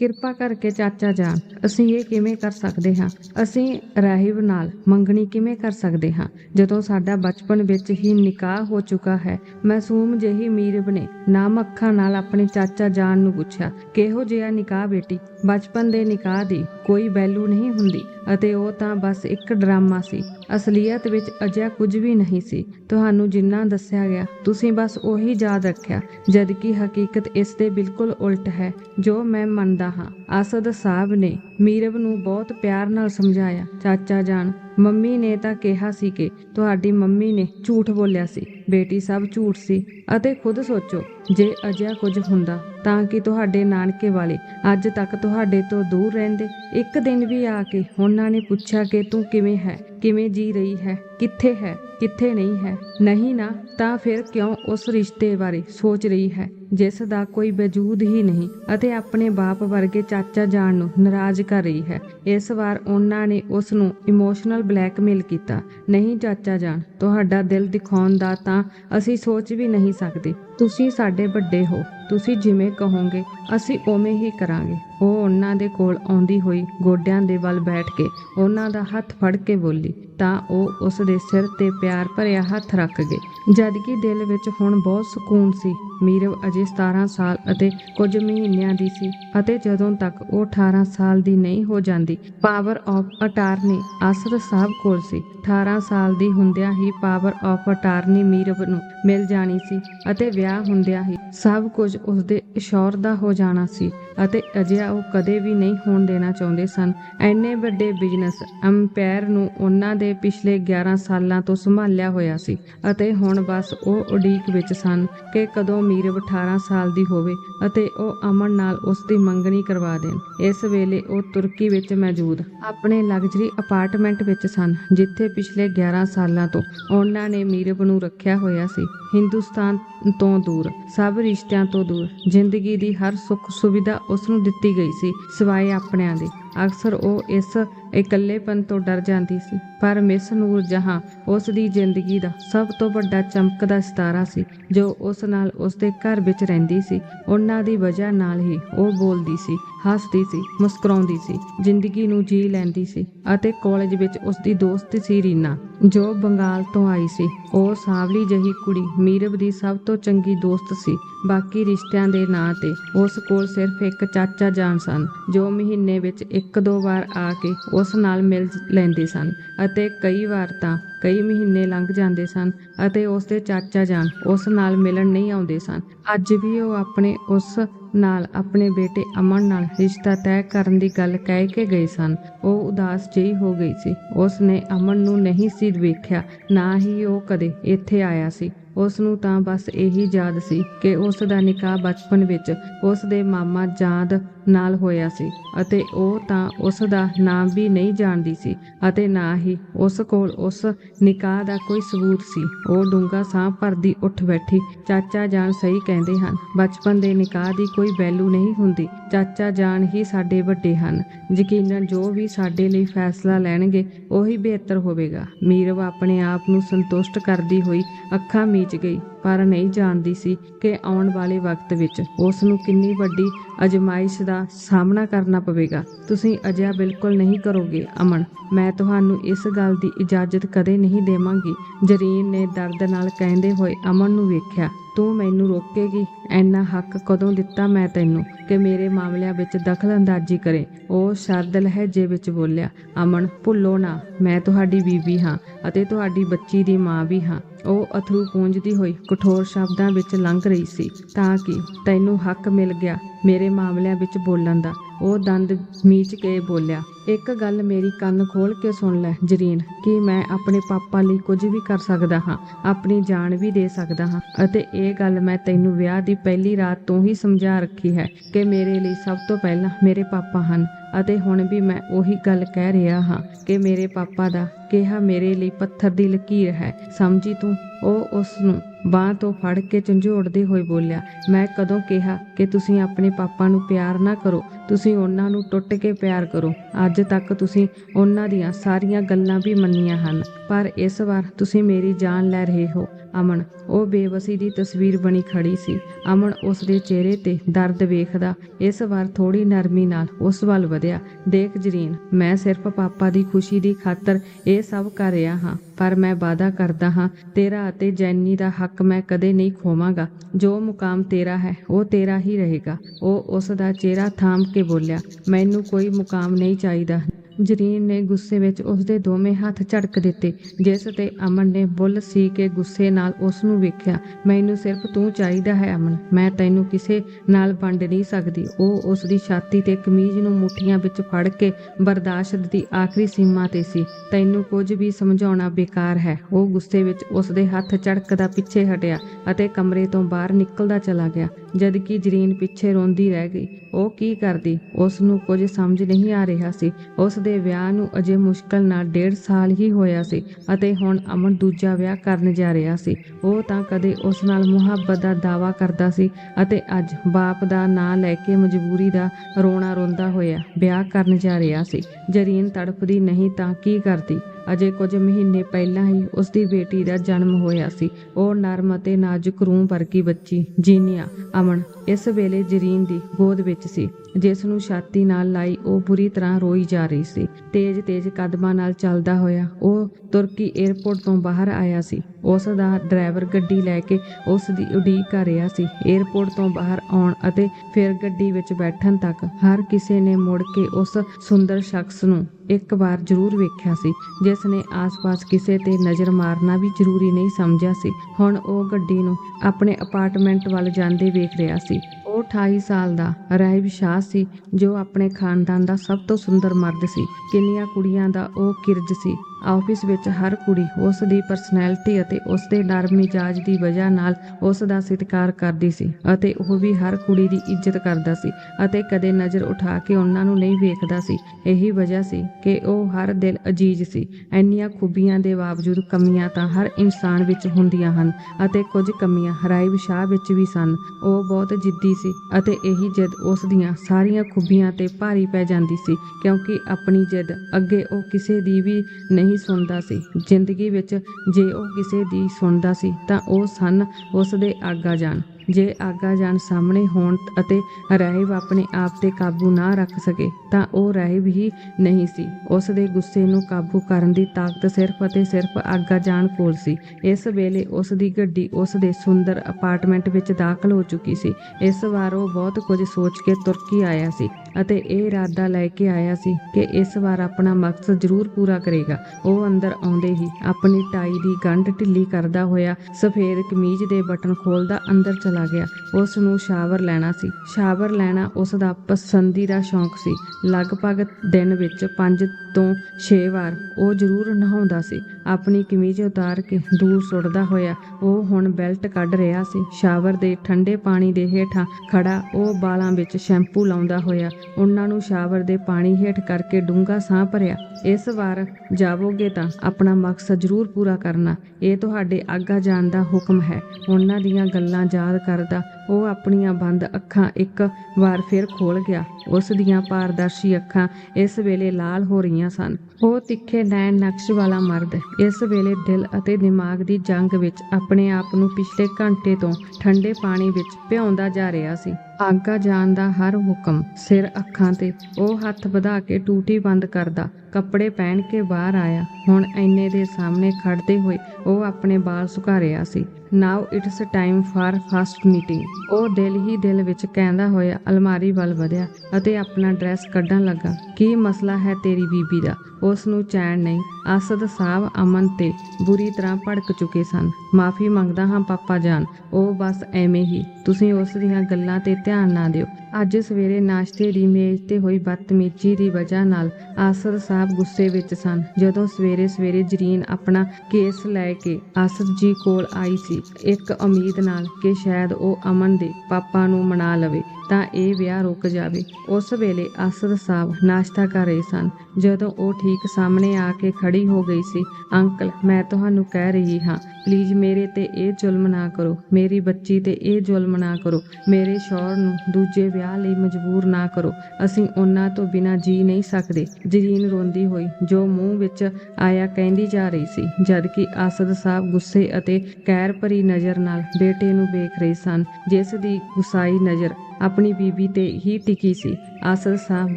ਕਿਰਪਾ ਕਰਕੇ ਚਾਚਾ ਜਾਨ ਅਸੀਂ ਇਹ ਕਿਵੇਂ ਕਰ ਸਕਦੇ ਹਾਂ? ਅਸੀਂ ਰਾਹਿਬ ਨਾਲ ਮੰਗਣੀ ਕਿਵੇਂ ਕਰ ਸਕਦੇ ਹਾਂ? ਜਦੋਂ ਸਾਡਾ ਬਚਪਨ ਵਿੱਚ ਹੀ ਨਿਕਾਹ ਹੋ ਚੁੱਕਾ ਹੈ, ਮਾਸੂਮ ਜਿਹੀ ਮੀਰਬ ਨੇ ਨਾਮ ਅੱਖਾਂ ਨਾਲ ਆਪਣੇ ਚਾਚਾ ਜਾਨ ਨੂੰ ਪੁੱਛਿਆ, ਕਿਹੋ ਜਿਹਾ ਨਿਕਾਹ ਬੇਟੀ? ਬਚਪਨ ਦੇ ਨਿਕਾਹ ਦੀ ਕੋਈ ਵੈਲਿਊ ਨਹੀਂ ਹੁੰਦੀ ਅਤੇ ਉਹ ਤਾਂ ਬਸ ਇੱਕ ਡਰਾਮਾ ਸੀ। ਅਸਲੀਅਤ ਵਿੱਚ ਅਜਿਹਾ ਕੁਝ ਵੀ ਨਹੀਂ ਸੀ। ਤੁਹਾਨੂੰ ਜਿੰਨਾ ਦੱਸਿਆ ਗਿਆ, ਤੁਸੀਂ ਬਸ ਉਹੀ ਯਾਦ ਰੱਖਿਆ, ਜਦਕਿ ਹਕੀਕਤ ਇਸ ਦੇ ਬਿਲਕੁਲ ਉਲਟ ਹੈ, ਜੋ ਮੈਂ ਮੰਨਦਾ ਹਾਂ। ਅਸਦ ਸਾਹਿਬ ਨੇ ਮੀਰਵ ਨੂੰ ਬਹੁਤ ਪਿਆਰ ਨਾਲ ਸਮਝਾਇਆ, ਚਾਚਾ ਜਾਨ, ਮੰਮੀ ਨੇ ਤਾਂ ਕਿਹਾ ਸੀ ਕਿ ਤੁਹਾਡੀ ਮੰਮੀ ਨੇ ਝੂਠ ਬੋਲਿਆ ਸੀ, ਬੇਟੀ ਸਭ ਝੂਠ ਸੀ, ਅਤੇ ਖੁਦ ਸੋਚੋ ਜੇ ਅਜਿਹਾ ਕੁਝ ਹੁੰਦਾ ਤਾਂ ਕਿ ਤੁਹਾਡੇ ਨਾਨਕੇ ਵਾਲੇ ਅੱਜ ਤੱਕ ਤੁਹਾਡੇ ਤੋਂ ਦੂਰ ਰਹਿੰਦੇ। ਇੱਕ ਦਿਨ ਵੀ ਆ ਕੇ ਉਹਨਾਂ ਨੇ ਪੁੱਛਿਆ ਕਿ ਤੂੰ ਕਿਵੇਂ ਹੈ, ਕਿਵੇਂ ਜੀ ਰਹੀ ਹੈ, ਕਿੱਥੇ ਹੈ, ਕਿੱਥੇ ਨਹੀਂ ਹੈ? ਨਹੀਂ ਨਾ, ਤਾਂ ਫਿਰ ਕਿਉਂ ਉਸ ਰਿਸ਼ਤੇ ਬਾਰੇ ਸੋਚ ਰਹੀ ਹੈ, ਜਿਸ ਦਾ ਕੋਈ ਵਜੂਦ ਹੀ ਨਹੀਂ ਅਤੇ ਆਪਣੇ ਬਾਪ ਵਰਗੇ ਚਾਚਾ ਜਾਨ ਨੂੰ ਨਾਰਾਜ਼ ਕਰ ਰਹੀ ਹੈ। ਇਸ ਵਾਰ ਉਹਨਾਂ ਨੇ ਉਸ ਨੂੰ ਇਮੋਸ਼ਨਲ ਬਲੈਕਮੇਲ ਕੀਤਾ। ਨਹੀਂ ਚਾਚਾ ਜਾਨ ਤੁਹਾਡਾ ਦਿਲ ਦਿਖਾਉਣ ਦਾ ਤਾਂ ਅਸੀਂ ਸੋਚ ਵੀ ਨਹੀਂ ਸਕਦੇ। ਤੁਸੀਂ ਸਾਡੇ ਵੱਡੇ ਹੋ। ਤੁਸੀਂ ਜਿਵੇਂ ਕਹੋਗੇ, ਅਸੀਂ ਉਵੇਂ ਹੀ ਕਰਾਂਗੇ। ਉਹ ਉਹਨਾਂ ਦੇ ਕੋਲ ਆਉਂਦੀ ਹੋਈ ਗੋਡਿਆਂ ਦੇ ਵੱਲ ਬੈਠ ਕੇ ਉਹਨਾਂ ਦਾ ਹੱਥ ਫੜ ਕੇ ਬੋਲੀ, ਤਾਂ ਉਹ ਉਸ ਦੇ ਸਿਰ ਤੇ ਪਿਆਰ ਭਰਿਆ ਹੱਥ ਰੱਖ ਗਏ। ਜਦਕਿ ਦਿਲ ਵਿੱਚ ਹੁਣ ਬਹੁਤ ਸਕੂਨ ਸੀ, ਮੀਰਵ ਅਜੇ 17 ਸਾਲ ਅਤੇ ਕੁਝ ਮਹੀਨਿਆਂ ਦੀ ਸੀ ਅਤੇ ਜਦੋਂ ਤੱਕ ਉਹ 18 ਸਾਲ ਦੀ ਨਹੀਂ ਹੋ ਜਾਂਦੀ ਪਾਵਰ ਆਫ ਅਟਾਰਨੀ ਅਸਰ ਸਾਹਿਬ ਕੋਲ ਸੀ। 18 ਸਾਲ ਦੀ ਹੁੰਦਿਆਂ ਹੀ ਪਾਵਰ ਆਫ ਅਟਾਰਨੀ ਮੀਰਵ ਨੂੰ ਮਿਲ ਜਾਣੀ ਸੀ ਅਤੇ ਵਿਆਹ ਹੁੰਦਿਆਂ ਹੀ ਸਭ ਕੁਝ ਉਸਦੇ ਇਸ਼ੌਰ ਦਾ ਹੋ ਜਾਣਾ ਸੀ ਅਤੇ ਅਜਿਹਾ ਉਹ ਕਦੇ ਵੀ ਨਹੀਂ ਹੋਣ ਦੇਣਾ ਚਾਹੁੰਦੇ ਸਨ। ਐਨੇ ਵੱਡੇ ਬਿਜ਼ਨਸ ਅੰਪਾਇਰ ਨੂੰ ਉਹਨਾਂ ਦੇ ਪਿਛਲੇ 11 ਸਾਲਾਂ ਤੋਂ ਸੰਭਾਲਿਆ ਹੋਇਆ ਸੀ ਅਤੇ ਹੁਣ ਬਸ ਉਹ ਉਡੀਕ ਵਿੱਚ ਸਨ ਕਿ ਕਦੋਂ ਮੀਰਬ 18 ਸਾਲ ਦੀ ਹੋਵੇ ਅਤੇ ਉਹ ਅਮਨ ਨਾਲ ਉਸ ਦੀ ਮੰਗਣੀ ਕਰਵਾ ਦੇਣ। ਇਸ ਵੇਲੇ ਉਹ ਤੁਰਕੀ ਵਿੱਚ ਮੌਜੂਦ। ਆਪਣੇ ਲਗਜ਼ਰੀ ਅਪਾਰਟਮੈਂਟ ਵਿੱਚ ਸਨ, ਜਿੱਥੇ ਪਿਛਲੇ 11 ਸਾਲਾਂ ਤੋਂ ਉਹਨਾਂ ਨੇ ਮੀਰਬ ਨੂੰ ਰੱਖਿਆ ਹੋਇਆ ਸੀ। ਹਿੰਦੁਸਤਾਨ ਤੋਂ ਦੂਰ। ਸਭ ਰਿਸ਼ਤਿਆਂ ਤੋਂ ਦੂਰ। ਜ਼ਿੰਦਗੀ ਦੀ ਹਰ ਸੁੱਖ ਸੁਵਿਧਾ ਉਸ ਨੂੰ ਦਿੱਤੀ ਗਈ ਸੀ, ਸਿਵਾਏ ਆਪਣਿਆਂ ਦੇ। ਅਕਸਰ ਉਹ ਇਸ ਇਕੱਲੇਪਨ ਤੋਂ ਡਰ ਜਾਂਦੀ ਸੀ। ਪਰ ਮਿਸ ਨੂਰ ਜਹਾਂ ਉਸ ਦੀ ਜ਼ਿੰਦਗੀ ਦਾ ਸਭ ਤੋਂ ਵੱਡਾ ਚਮਕਦਾ ਸਿਤਾਰਾ ਸੀ, ਜੋ ਉਸ ਨਾਲ ਉਸ ਦੇ ਘਰ ਵਿੱਚ ਰਹਿੰਦੀ ਸੀ। ਉਹਨਾਂ ਦੀ ਵਜ੍ਹਾ ਨਾਲ ਹੀ ਉਹ ਬੋਲਦੀ ਸੀ, ਹੱਸਦੀ ਸੀ, ਮੁਸਕਰਾਉਂਦੀ ਸੀ, ਜ਼ਿੰਦਗੀ ਨੂੰ ਜੀ ਲੈਂਦੀ ਸੀ ਅਤੇ ਕਾਲਜ ਵਿੱਚ ਉਸ ਦੀ ਦੋਸਤ ਸੀ ਰੀਨਾ, ਜੋ ਬੰਗਾਲ ਤੋਂ ਆਈ ਸੀ। ਉਹ ਸਾਵਲੀ ਜਹੀ ਕੁੜੀ ਮੀਰਬ ਦੀ ਸਭ ਤੋਂ ਚੰਗੀ ਦੋਸਤ ਸੀ। ਬਾਕੀ ਰਿਸ਼ਤਿਆਂ ਦੇ ਨਾਂ ਤੇ ਉਸ ਕੋਲ ਸਿਰਫ ਇੱਕ ਚਾਚਾ ਜਾਨ ਸਨ, ਜੋ ਮਹੀਨੇ ਵਿੱਚ ਇੱਕ ਦੋ ਵਾਰ ਆ ਕੇ ਉਸ ਨਾਲ ਮਿਲ ਲੈਂਦੇ ਸਨ ਅਤੇ ਕਈ ਵਾਰ ਤਾਂ ਕਈ ਮਹੀਨੇ ਲੰਘ ਜਾਂਦੇ ਸਨ ਅਤੇ ਉਸ ਦੇ ਚਾਚਾ ਜਾਨ ਉਸ ਨਾਲ ਮਿਲਣ ਨਹੀਂ ਆਉਂਦੇ ਸਨ। ਅੱਜ ਵੀ ਉਹ ਆਪਣੇ ਉਸ ਨਾਲ ਆਪਣੇ ਬੇਟੇ ਅਮਨ ਨਾਲ ਰਿਸ਼ਤਾ ਤੈਅ ਕਰਨ ਦੀ ਗੱਲ ਕਹਿ ਕੇ ਗਏ ਸਨ। ਉਹ ਉਦਾਸ ਜਿਹੀ ਹੋ ਗਈ ਸੀ। ਉਸ ਨੇ ਅਮਨ ਨੂੰ ਨਹੀਂ ਸੀ ਵੇਖਿਆ, ਨਾ ਹੀ ਉਹ ਕਦੇ ਇੱਥੇ ਆਇਆ ਸੀ। ਉਸ ਨੂੰ ਤਾਂ ਬਸ ਇਹੀ ਯਾਦ ਸੀ ਕਿ ਉਸ ਦਾ ਨਿਕਾਹ ਬਚਪਨ ਵਿੱਚ ਉਸ ਦੇ ਮਾਮਾ ਜਾਦ ਨਾਲ ਹੋਇਆ ਸੀ ਅਤੇ ਉਹ ਤਾਂ ਉਸ ਦਾ ਨਾਮ ਵੀ ਨਹੀਂ ਜਾਣਦੀ ਸੀ ਅਤੇ ਨਾ ਹੀ ਉਸ ਕੋਲ ਉਸ ਨਿਕਾਹ ਦਾ ਕੋਈ ਸਬੂਤ ਸੀ। ਉਹ ਡੂੰਗਾ ਸਾਹ ਭਰਦੀ ਉੱਠ ਬੈਠੀ। ਚਾਚਾ ਜਾਨ ਸਹੀ ਕਹਿੰਦੇ ਹਨ, ਬਚਪਨ ਦੇ ਨਿਕਾਹ ਦੀ ਕੋਈ ਵੈਲਿਊ ਨਹੀਂ ਹੁੰਦੀ। ਚਾਚਾ ਜਾਨ ਹੀ ਸਾਡੇ ਵੱਡੇ ਹਨ। ਯਕੀਨਨ ਜੋ ਵੀ ਸਾਡੇ ਲਈ ਫੈਸਲਾ ਲੈਣਗੇ, ਉਹੀ ਬਿਹਤਰ ਹੋਵੇਗਾ। ਮੀਰਵ ਆਪਣੇ ਆਪ ਨੂੰ ਸੰਤੁਸ਼ਟ ਕਰਦੀ ਹੋਈ ਅੱਖਾਂ ਮੀਚ ਗਈ। ਪਰ ਨਹੀਂ ਜਾਣਦੀ ਸੀ ਕਿ ਆਉਣ ਵਾਲੇ ਵਕਤ ਵਿੱਚ ਉਸ ਨੂੰ ਕਿੰਨੀ ਵੱਡੀ ਅਜਮਾਇਸ਼ ਦਾ ਸਾਹਮਣਾ ਕਰਨਾ ਪਵੇਗਾ। ਤੁਸੀਂ ਅਜਿਹਾ ਬਿਲਕੁਲ ਨਹੀਂ ਕਰੋਗੇ, ਅਮਨ। ਮੈਂ ਤੁਹਾਨੂੰ ਇਸ ਗੱਲ ਦੀ ਇਜਾਜ਼ਤ ਕਦੇ ਨਹੀਂ ਦੇਵਾਂਗੀ, ਜਰੀਨ ਨੇ ਦਰਦ ਨਾਲ ਕਹਿੰਦੇ ਹੋਏ ਅਮਨ ਨੂੰ ਵੇਖਿਆ। ਤੂੰ ਮੈਨੂੰ ਰੋਕੇਗੀ। ਐਨਾ ਹੱਕ ਕਦੋਂ ਦਿੱਤਾ ਮੈਂ ਤੈਨੂੰ? ਕਿ ਮੇਰੇ ਮਾਮਲਿਆਂ ਵਿੱਚ ਦਖਲ ਅੰਦਾਜ਼ੀ ਕਰੇ। ਉਹ ਸ਼ਰਦ ਲਹਿਜੇ ਵਿੱਚ ਬੋਲਿਆ, ਅਮਨ, ਭੁੱਲੋ ਨਾ, ਮੈਂ ਤੁਹਾਡੀ ਬੀਬੀ ਹਾਂ ਅਤੇ ਤੁਹਾਡੀ ਬੱਚੀ ਦੀ ਮਾਂ ਵੀ ਹਾਂ। ਉਹ ਅਥਰੂ ਪੂੰਝਦੀ ਹੋਈ ਕਠੋਰ ਸ਼ਬਦਾਂ ਵਿੱਚ ਲੰਘ ਰਹੀ ਸੀ। ਤਾਂ ਕਿ ਤੈਨੂੰ ਹੱਕ ਮਿਲ ਗਿਆ ਮੇਰੇ ਮਾਮਲਿਆਂ ਵਿੱਚ ਬੋਲਣ ਦਾ? ਉਹ ਦੰਦ ਮੀਚ ਕੇ ਬੋਲਿਆ, ਇੱਕ ਗੱਲ ਮੇਰੀ ਕੰਨ ਖੋਲ ਕੇ ਸੁਣ ਲੈ, ਜਰੀਨ, ਕਿ ਮੈਂ ਆਪਣੇ ਪਾਪਾ ਲਈ ਕੁਝ ਵੀ ਕਰ ਸਕਦਾ ਹਾਂ, ਆਪਣੀ ਜਾਨ ਵੀ ਦੇ ਸਕਦਾ ਹਾਂ, ਅਤੇ ਇਹ ਗੱਲ ਮੈਂ ਤੈਨੂੰ ਵਿਆਹ ਦੀ ਪਹਿਲੀ ਰਾਤ ਤੋਂ ਹੀ ਸਮਝਾ ਰੱਖੀ ਹੈ ਕਿ ਮੇਰੇ ਲਈ ਸਭ ਤੋਂ ਪਹਿਲਾਂ ਮੇਰੇ ਪਾਪਾ ਹਨ। ਅਤੇ ਹੁਣ ਵੀ ਮੈਂ ਉਹੀ ਗੱਲ ਕਹਿ ਰਿਹਾ ਹਾਂ ਕਿ ਮੇਰੇ ਪਾਪਾ ਦਾ ਕਿਹਾ ਮੇਰੇ ਲਈ ਪੱਥਰ ਦੀ ਲਕੀਰ ਹੈ। ਸਮਝੀ ਤੂੰ? ਉਹ ਉਸ ਨੂੰ ਬਾਹ ਤੋਂ ਫੜ ਕੇ ਝੰਜੋੜਦੇ ਹੋਏ ਬੋਲਿਆ, ਮੈਂ ਕਦੋਂ ਕਿਹਾ ਕਿ ਤੁਸੀਂ ਆਪਣੇ ਪਾਪਾ ਨੂੰ ਪਿਆਰ ਨਾ ਕਰੋ? ਤੁਸੀਂ ਤੁਸੀਂ ਉਹਨਾਂ ਨੂੰ ਟੁੱਟ ਕੇ ਪਿਆਰ ਕਰੋ। ਅੱਜ ਤੱਕ ਤੁਸੀਂ ਉਹਨਾਂ ਦੀਆਂ ਸਾਰੀਆਂ ਗੱਲਾਂ ਵੀ ਮੰਨੀਆਂ ਹਨ। ਪਰ ਇਸ ਵਾਰ ਤੁਸੀਂ ਮੇਰੀ ਜਾਨ ਲੈ ਰਹੇ ਹੋ। ਅਮਨ, ਉਹ ਬੇਵਸੀ ਦੀ ਤਸਵੀਰ ਬਣੀ ਖੜੀ ਸੀ। ਅਮਨ ਉਸ ਦੇ ਚਿਹਰੇ ਤੇ ਦਰਦ ਵੇਖਦਾ, ਇਸ ਵਾਰ ਥੋੜੀ ਨਰਮੀ ਨਾਲ ਉਸ ਵੱਲ ਵਧਿਆ। ਦੇਖ ਜਰੀਨ, ਮੈਂ ਸਿਰਫ ਪਾਪਾ ਦੀ ਖੁਸ਼ੀ ਦੀ ਖਾਤਰ ਇਹ ਸਭ ਕਰ ਰਿਹਾ ਹਾਂ, ਪਰ ਮੈਂ ਵਾਅਦਾ ਕਰਦਾ ਹਾਂ, ਤੇਰਾ ਅਤੇ ਜੈਨੀ ਦਾ ਹੱਕ ਮੈਂ ਕਦੇ ਨਹੀਂ ਖੋਵਾਂਗਾ। ਜੋ ਮੁਕਾਮ ਤੇਰਾ ਹੈ, ਉਹ ਤੇਰਾ ਹੀ ਰਹੇਗਾ। ਉਹ ਉਸ ਦਾ ਚਿਹਰਾ ਥਾਮ ਕੇ ਬੋਲਿਆ, ਮੈਨੂੰ ਕੋਈ ਮੁਕਾਮ ਨਹੀਂ ਚਾਹੀਦਾ। ਜਰੀਨ ਨੇ ਗੁੱਸੇ ਵਿੱਚ ਉਸਦੇ ਦੋਵੇਂ ਹੱਥ ਝੜਕ ਦਿੱਤੇ। ਜਿਸ ਤੇ ਅਮਨ ਨੇ ਬੁੱਲ ਸੀ ਕੇ ਗੁੱਸੇ ਨਾਲ ਉਸ ਨੂੰ ਵੇਖਿਆ, ਮੈਨੂੰ ਸਿਰਫ ਤੂੰ ਚਾਹੀਦਾ ਹੈ ਅਮਨ, ਮੈਂ ਤੈਨੂੰ ਕਿਸੇ ਨਾਲ ਵੰਡ ਨਹੀਂ ਸਕਦੀ। ਉਹ ਉਸ ਦੀ ਛਾਤੀ ਤੇ ਕਮੀਜ਼ ਨੂੰ ਮੁੱਠੀਆਂ ਵਿੱਚ ਫੜ ਕੇ ਬਰਦਾਸ਼ਤ ਦੀ ਆਖਰੀ ਸੀਮਾ ਤੇ ਸੀ। ਤੈਨੂੰ ਕੁਝ ਵੀ ਸਮਝਾਉਣਾ ਬੇਕਾਰ ਹੈ। ਉਹ ਗੁੱਸੇ ਵਿੱਚ ਉਸ ਦੇ ਹੱਥ ਝੜਕਦਾ ਪਿੱਛੇ ਹਟਿਆ ਅਤੇ ਕਮਰੇ ਤੋਂ ਬਾਹਰ ਨਿਕਲਦਾ ਚਲਾ ਗਿਆ, ਜਦਕਿ ਜਰੀਨ ਪਿੱਛੇ ਰੋਂਦੀ ਰਹਿ ਗਈ। ਉਹ ਕੀ ਕਰਦੀ? ਉਸ ਨੂੰ ਕੁਝ ਸਮਝ ਨਹੀਂ ਆ ਰਿਹਾ ਸੀ। ਉਸ ਦੇ ਵਿਆਹ ਨੂੰ ਅਜੇ ਮੁਸ਼ਕਲ ਨਾਲ ਡੇਢ ਸਾਲ ਹੀ ਹੋਇਆ ਸੀ ਅਤੇ ਹੁਣ ਅਮਨ ਦੂਜਾ ਵਿਆਹ ਕਰਨ ਜਾ ਰਿਹਾ ਸੀ। ਉਹ ਤਾਂ ਕਦੇ ਉਸ ਨਾਲ ਮੁਹੱਬਤ ਦਾ ਦਾਵਾ ਕਰਦਾ ਸੀ ਅਤੇ ਅੱਜ ਬਾਪ ਦਾ ਨਾਂ ਲੈ ਕੇ ਮਜਬੂਰੀ ਦਾ ਰੋਣਾ ਰੋਂਦਾ ਹੋਇਆ ਵਿਆਹ ਕਰਨ ਜਾ ਰਿਹਾ ਸੀ। ਜਰੀਨ ਤੜਫਦੀ ਨਹੀਂ ਤਾਂ ਕੀ ਕਰਦੀ? ਅਜੇ ਕੁਝ ਮਹੀਨੇ ਪਹਿਲਾਂ ਹੀ ਉਸ ਦੀ ਬੇਟੀ ਦਾ ਜਨਮ ਹੋਇਆ ਸੀ। ਉਹ ਨਰਮ ਅਤੇ ਨਾਜ਼ੁਕ ਰੂਹ ਵਰਗੀ ਬੱਚੀ, ਜੀਨੀਆ, ਅਮਨ, ਇਸ ਵੇਲੇ ਜਰੀਨ ਦੀ ਗੋਦ ਵਿੱਚ ਸੀ, ਜਿਸ ਨੂੰ ਛਾਤੀ ਨਾਲ ਲਾਈ ਉਹ ਬੁਰੀ ਤਰ੍ਹਾਂ ਰੋਈ ਜਾ ਰਹੀ ਸੀ। ਤੇਜ਼-ਤੇਜ਼ ਕਦਮਾਂ ਨਾਲ ਚੱਲਦਾ ਹੋਇਆ ਉਹ ਤੁਰਕੀ 에ਅਰਪੋਰਟ ਤੋਂ ਬਾਹਰ ਆਇਆ ਸੀ। ਉਸ ਦਾ ਡਰਾਈਵਰ ਗੱਡੀ ਲੈ ਕੇ ਉਸ ਦੀ ਉਡੀਕ ਕਰ ਰਿਹਾ ਸੀ। 에ਅਰਪੋਰਟ ਤੋਂ ਬਾਹਰ ਆਉਣ ਅਤੇ ਫਿਰ ਗੱਡੀ ਵਿੱਚ ਬੈਠਣ ਤੱਕ ਹਰ ਕਿਸੇ ਨੇ ਮੁੜ ਕੇ ਉਸ ਸੁੰਦਰ ਸ਼ਖਸ ਨੂੰ ਇੱਕ ਵਾਰ ਜ਼ਰੂਰ ਵੇਖਿਆ ਸੀ, ਜਿਸ ਨੇ ਆਸ-ਪਾਸ ਕਿਸੇ ਤੇ ਨਜ਼ਰ ਮਾਰਨਾ ਵੀ ਜ਼ਰੂਰੀ ਨਹੀਂ ਸਮਝਿਆ ਸੀ। ਹੁਣ ਉਹ ਗੱਡੀ ਨੂੰ ਆਪਣੇ ਅਪਾਰਟਮੈਂਟ ਵੱਲ ਜਾਂਦੇ ਵੇਖ ਰਿਹਾ ਸੀ। ਉਹ 28 ਸਾਲ ਦਾ ਰਾਇਬ ਸ਼ਾਹ ਸੀ, ਜੋ ਆਪਣੇ ਖਾਨਦਾਨ ਦਾ ਸਭ ਤੋਂ ਸੁੰਦਰ ਮਰਦ ਸੀ। ਕਿੰਨੀਆਂ ਕੁੜੀਆਂ ਦਾ ਉਹ ਕਿਰਜ ਸੀ। ਆਫਿਸ ਵਿੱਚ ਹਰ ਕੁੜੀ ਉਸ ਦੀ ਪਰਸਨੈਲਿਟੀ ਅਤੇ ਉਸ ਦੇ ਨਰਮ ਮਿਜਾਜ ਦੀ ਵਜ੍ਹਾ ਨਾਲ ਉਸ ਦਾ ਸਤਿਕਾਰ ਕਰਦੀ ਸੀ ਅਤੇ ਉਹ ਵੀ ਹਰ ਕੁੜੀ ਦੀ ਇੱਜ਼ਤ ਕਰਦਾ ਸੀ ਅਤੇ ਕਦੇ ਨਜ਼ਰ ਉਠਾ ਕੇ ਉਹਨਾਂ ਨੂੰ ਨਹੀਂ ਵੇਖਦਾ ਸੀ। ਇਹੀ ਵਜ੍ਹਾ ਸੀ ਕਿ ਉਹ ਹਰ ਦਿਲ ਅਜੀਜ਼ ਸੀ। ਇੰਨੀਆਂ ਖੂਬੀਆਂ ਦੇ ਬਾਵਜੂਦ ਕਮੀਆਂ ਤਾਂ ਹਰ ਇਨਸਾਨ ਵਿੱਚ ਹੁੰਦੀਆਂ ਹਨ ਅਤੇ ਕੁਝ ਕਮੀਆਂ ਰਾਈਬ ਸ਼ਾਹ ਵਿੱਚ ਵੀ ਸਨ। ਉਹ ਬਹੁਤ ਜਿੱਦੀ ਸੀ ਅਤੇ ਇਹੀ ਜਿੱਦ ਉਸ ਦੀਆਂ ਸਾਰੀਆਂ ਖੂਬੀਆਂ ਤੇ ਭਾਰੀ ਪੈ ਜਾਂਦੀ ਸੀ, ਕਿਉਂਕਿ ਆਪਣੀ ਜਿੱਦ ਅੱਗੇ ਉਹ ਕਿਸੇ ਦੀ ਵੀ ਨਹੀਂ ਸੁਣਦਾ ਸੀ। ਜ਼ਿੰਦਗੀ ਵਿੱਚ ਜੇ ਉਹ ਕਿਸੇ ਦੀ ਸੁਣਦਾ ਸੀ ਤਾਂ ਉਹ ਸਨ ਉਸ ਦੇ ਆਗਾ ਜਾਣ ਜੇ ਆਗਾ ਜਾਣ ਸਾਹਮਣੇ ਹੋਣ ਅਤੇ ਰਹਿਬ ਆਪਣੇ ਆਪ ਤੇ ਕਾਬੂ ਨਾ ਰੱਖ ਸਕੇ, ਤਾਂ ਉਹ ਰਹਿਬ ਹੀ ਨਹੀਂ ਸੀ। ਉਸ ਦੇ ਗੁੱਸੇ ਨੂੰ ਕਾਬੂ ਕਰਨ ਦੀ ਤਾਕਤ ਸਿਰਫ ਅਤੇ ਸਿਰਫ ਆਗਾ ਜਾਣ ਕੋਲ ਸੀ। ਇਸ ਵੇਲੇ ਉਸ ਦੀ ਗੱਡੀ ਉਸ ਦੇ ਸੁੰਦਰ ਅਪਾਰਟਮੈਂਟ ਵਿੱਚ ਦਾਖਲ ਹੋ ਚੁੱਕੀ ਸੀ। ਇਸ ਵਾਰ ਉਹ ਬਹੁਤ ਕੁਝ ਸੋਚ ਕੇ ਤੁਰਕੀ ਆਇਆ ਸੀ। ਅਤੇ ਇਹ ਇਰਾਦਾ ਲੈ ਕੇ ਆਇਆ ਸੀ ਕਿ ਇਸ ਵਾਰ ਆਪਣਾ ਮਕਸਦ ਜ਼ਰੂਰ ਪੂਰਾ ਕਰੇਗਾ। ਉਹ ਅੰਦਰ ਆਉਂਦੇ ਹੀ ਆਪਣੀ ਟਾਈ ਦੀ ਗੰਢ ਢਿੱਲੀ ਕਰਦਾ ਹੋਇਆ ਸਫੇਦ ਕਮੀਜ਼ ਦੇ ਬਟਨ ਖੋਲਦਾ ਅੰਦਰ ਚਲਾ ਗਿਆ। ਉਸ ਨੂੰ ਸ਼ਾਵਰ ਲੈਣਾ ਸੀ। ਸ਼ਾਵਰ ਲੈਣਾ ਉਸ ਦਾ ਪਸੰਦੀਦਾ ਸ਼ੌਂਕ ਸੀ। ਲਗਭਗ ਦਿਨ ਵਿੱਚ 5 ਤੋਂ 6 ਵਾਰ ਉਹ ਜ਼ਰੂਰ ਨਹਾਉਂਦਾ ਸੀ। ਆਪਣੀ ਕਮੀਜ਼ ਉਤਾਰ ਕੇ ਦੂਰ ਸੁੱਟਦਾ ਹੋਇਆ ਉਹ ਹੁਣ ਬੈਲਟ ਕੱਢ ਰਿਹਾ ਸੀ। ਸ਼ਾਵਰ ਦੇ ਠੰਡੇ ਪਾਣੀ ਦੇ ਹੇਠਾਂ ਖੜਾ ਉਹ ਬਾਲਾਂ ਵਿੱਚ ਸ਼ੈਂਪੂ ਲਾਉਂਦਾ ਹੋਇਆ ਉਹਨਾਂ ਨੂੰ ਸ਼ਾਵਰ ਦੇ ਪਾਣੀ ਹੇਠ ਕਰਕੇ ਡੂੰਘਾ ਸਾਹ ਭਰਿਆ। ਇਸ ਵਾਰ ਜਾਵੋਗੇ ਤਾਂ ਆਪਣਾ ਮਕਸਦ ਜ਼ਰੂਰ ਪੂਰਾ ਕਰਨਾ। ਇਹ ਤੁਹਾਡੇ ਆਗਾ ਜਾਣ ਦਾ ਹੁਕਮ ਹੈ। ਉਹਨਾਂ ਦੀਆਂ ਗੱਲਾਂ ਯਾਦ ਕਰਦਾ ਉਹ ਆਪਣੀਆਂ ਬੰਦ ਅੱਖਾਂ ਇੱਕ ਵਾਰ ਫਿਰ ਖੋਲ ਗਿਆ। ਉਸ ਦੀਆਂ ਪਾਰਦਰਸ਼ੀ ਅੱਖਾਂ ਇਸ ਵੇਲੇ ਲਾਲ ਹੋ ਰਹੀਆਂ ਸਨ। ਉਹ ਤਿੱਖੇ ਨੈਣ ਨਕਸ਼ ਵਾਲਾ ਮਰਦ, ਇਸ ਵੇਲੇ ਦਿਲ ਅਤੇ ਦਿਮਾਗ ਦੀ ਜੰਗ ਵਿੱਚ ਆਪਣੇ ਆਪ ਨੂੰ ਪਿਛਲੇ ਘੰਟੇ ਤੋਂ ਠੰਡੇ ਪਾਣੀ ਵਿੱਚ ਭਿਉਂਦਾ ਜਾ ਰਿਹਾ ਸੀ। ਆਗਾ ਜਾਣ ਦਾ ਹਰ ਹੁਕਮ ਸਿਰ ਅੱਖਾਂ ਤੇ, ਉਹ ਹੱਥ ਵਧਾ ਕੇ ਟੂਟੀ ਬੰਦ ਕਰਦਾ ਕੱਪੜੇ ਪਹਿਨ ਕੇ ਬਾਹਰ ਆਇਆ। ਹੁਣ ਐਨੇ ਦੇ ਸਾਹਮਣੇ ਖੜਦੇ ਹੋਏ ਉਹ ਆਪਣੇ ਬਾਲ ਸੁਕਾ ਰਿਹਾ ਸੀ। Now it's time for first meeting ਉਹ ਦਿਲ ਹੀ ਦਿਲ ਵਿੱਚ ਕਹਿੰਦਾ ਹੋਇਆ ਅਲਮਾਰੀ ਵੱਲ ਵਧਿਆ ਅਤੇ ਆਪਣਾ ਡਰੈਸ ਕੱਢਣ ਲੱਗਾ। ਕੀ ਮਸਲਾ ਹੈ ਤੇਰੀ ਬੀਬੀ ਦਾ? ਉਸ ਨੂੰ ਚੈਨ ਨਹੀਂ। ਅਸਦ ਸਾਹਿਬ ਅਮਨ ਤੇ ਬੁਰੀ ਤਰ੍ਹਾਂ ਭੜਕ ਚੁੱਕੇ ਸਨ। ਮਾਫੀ ਮੰਗਦਾ ਹਾਂ ਪਾਪਾ ਜਾਨ, ਉਹ ਬਸ ਐਵੇਂ ਹੀ। ਤੁਸੀਂ ਉਸ ਦੀਆਂ ਗੱਲਾਂ ਤੇ ਧਿਆਨ ਨਾ ਦਿਓ। ਅੱਜ ਸਵੇਰੇ ਨਾਸ਼ਤੇ ਦੀ ਮੇਜ਼ ਤੇ ਹੋਈ ਬਦਤਮੀਜ਼ੀ ਦੀ ਵਜ੍ਹਾ ਨਾਲ ਆਸਦ ਸਾਹਿਬ ਗੁੱਸੇ ਵਿੱਚ ਸਨ। ਜਦੋਂ ਸਵੇਰੇ ਸਵੇਰੇ ਜਰੀਨ ਆਪਣਾ ਕੇਸ ਲੈ ਕੇ ਆਸਦ ਜੀ ਕੋਲ ਆਈ ਸੀ, ਇੱਕ ਉਮੀਦ ਨਾਲ ਕਿ ਸ਼ਾਇਦ ਉਹ ਅਮਨ ਦੇ ਪਾਪਾ ਨੂੰ ਮਨਾ ਲਵੇ, ਤਾਂ ਇਹ ਵਿਆਹ ਰੁਕ ਜਾਵੇ। ਉਸ ਵੇਲੇ ਅਸਦ ਸਾਹਿਬ ਨਾਸ਼ਤਾ ਕਰ ਰਹੇ ਸਨ। ਜਦੋਂ ਉਹ ਠੀਕ ਸਾਹਮਣੇ ਆ ਕੇ ਖੜੀ ਹੋ ਗਈ ਸੀ। ਅੰਕਲ ਮੈਂ ਤੁਹਾਨੂੰ ਕਹਿ ਰਹੀ ਹਾਂ ਪਲੀਜ਼ ਮੇਰੇ ਤੇ ਇਹ ਜ਼ੁਲਮ ਨਾ ਕਰੋ, ਮੇਰੀ ਬੱਚੀ ਤੇ ਇਹ ਜ਼ੁਲਮ ਨਾ ਕਰੋ, ਮੇਰੇ ਸ਼ੌਹਰ ਨੂੰ ਦੂਜੇ ਵਿਆਹ ਲਈ ਮਜਬੂਰ ਨਾ ਕਰੋ। ਅਸੀਂ ਉਹਨਾਂ ਤੋਂ ਬਿਨਾਂ ਜੀ ਨਹੀਂ ਸਕਦੇ। ਜਰੀਨ ਰੋਂਦੀ ਹੋਈ, ਜੋ ਮੂੰਹ ਵਿੱਚ ਆਇਆ ਕਹਿੰਦੀ ਜਾ ਰਹੀ ਸੀ, ਜਦਕਿ ਆਸਦ ਸਾਹਿਬ ਗੁੱਸੇ ਅਤੇ ਕੈਰ ਭਰੀ ਨਜ਼ਰ ਨਾਲ ਬੇਟੇ ਨੂੰ ਵੇਖ ਰਹੇ ਸਨ, ਜਿਸ ਦੀ ਗੁਸਾਈ ਨਜ਼ਰ ਆਪਣੀ ਬੀਬੀ ਤੇ ਹੀ ਟਿਕੀ ਸੀ। ਆਸਦ ਸਾਹਿਬ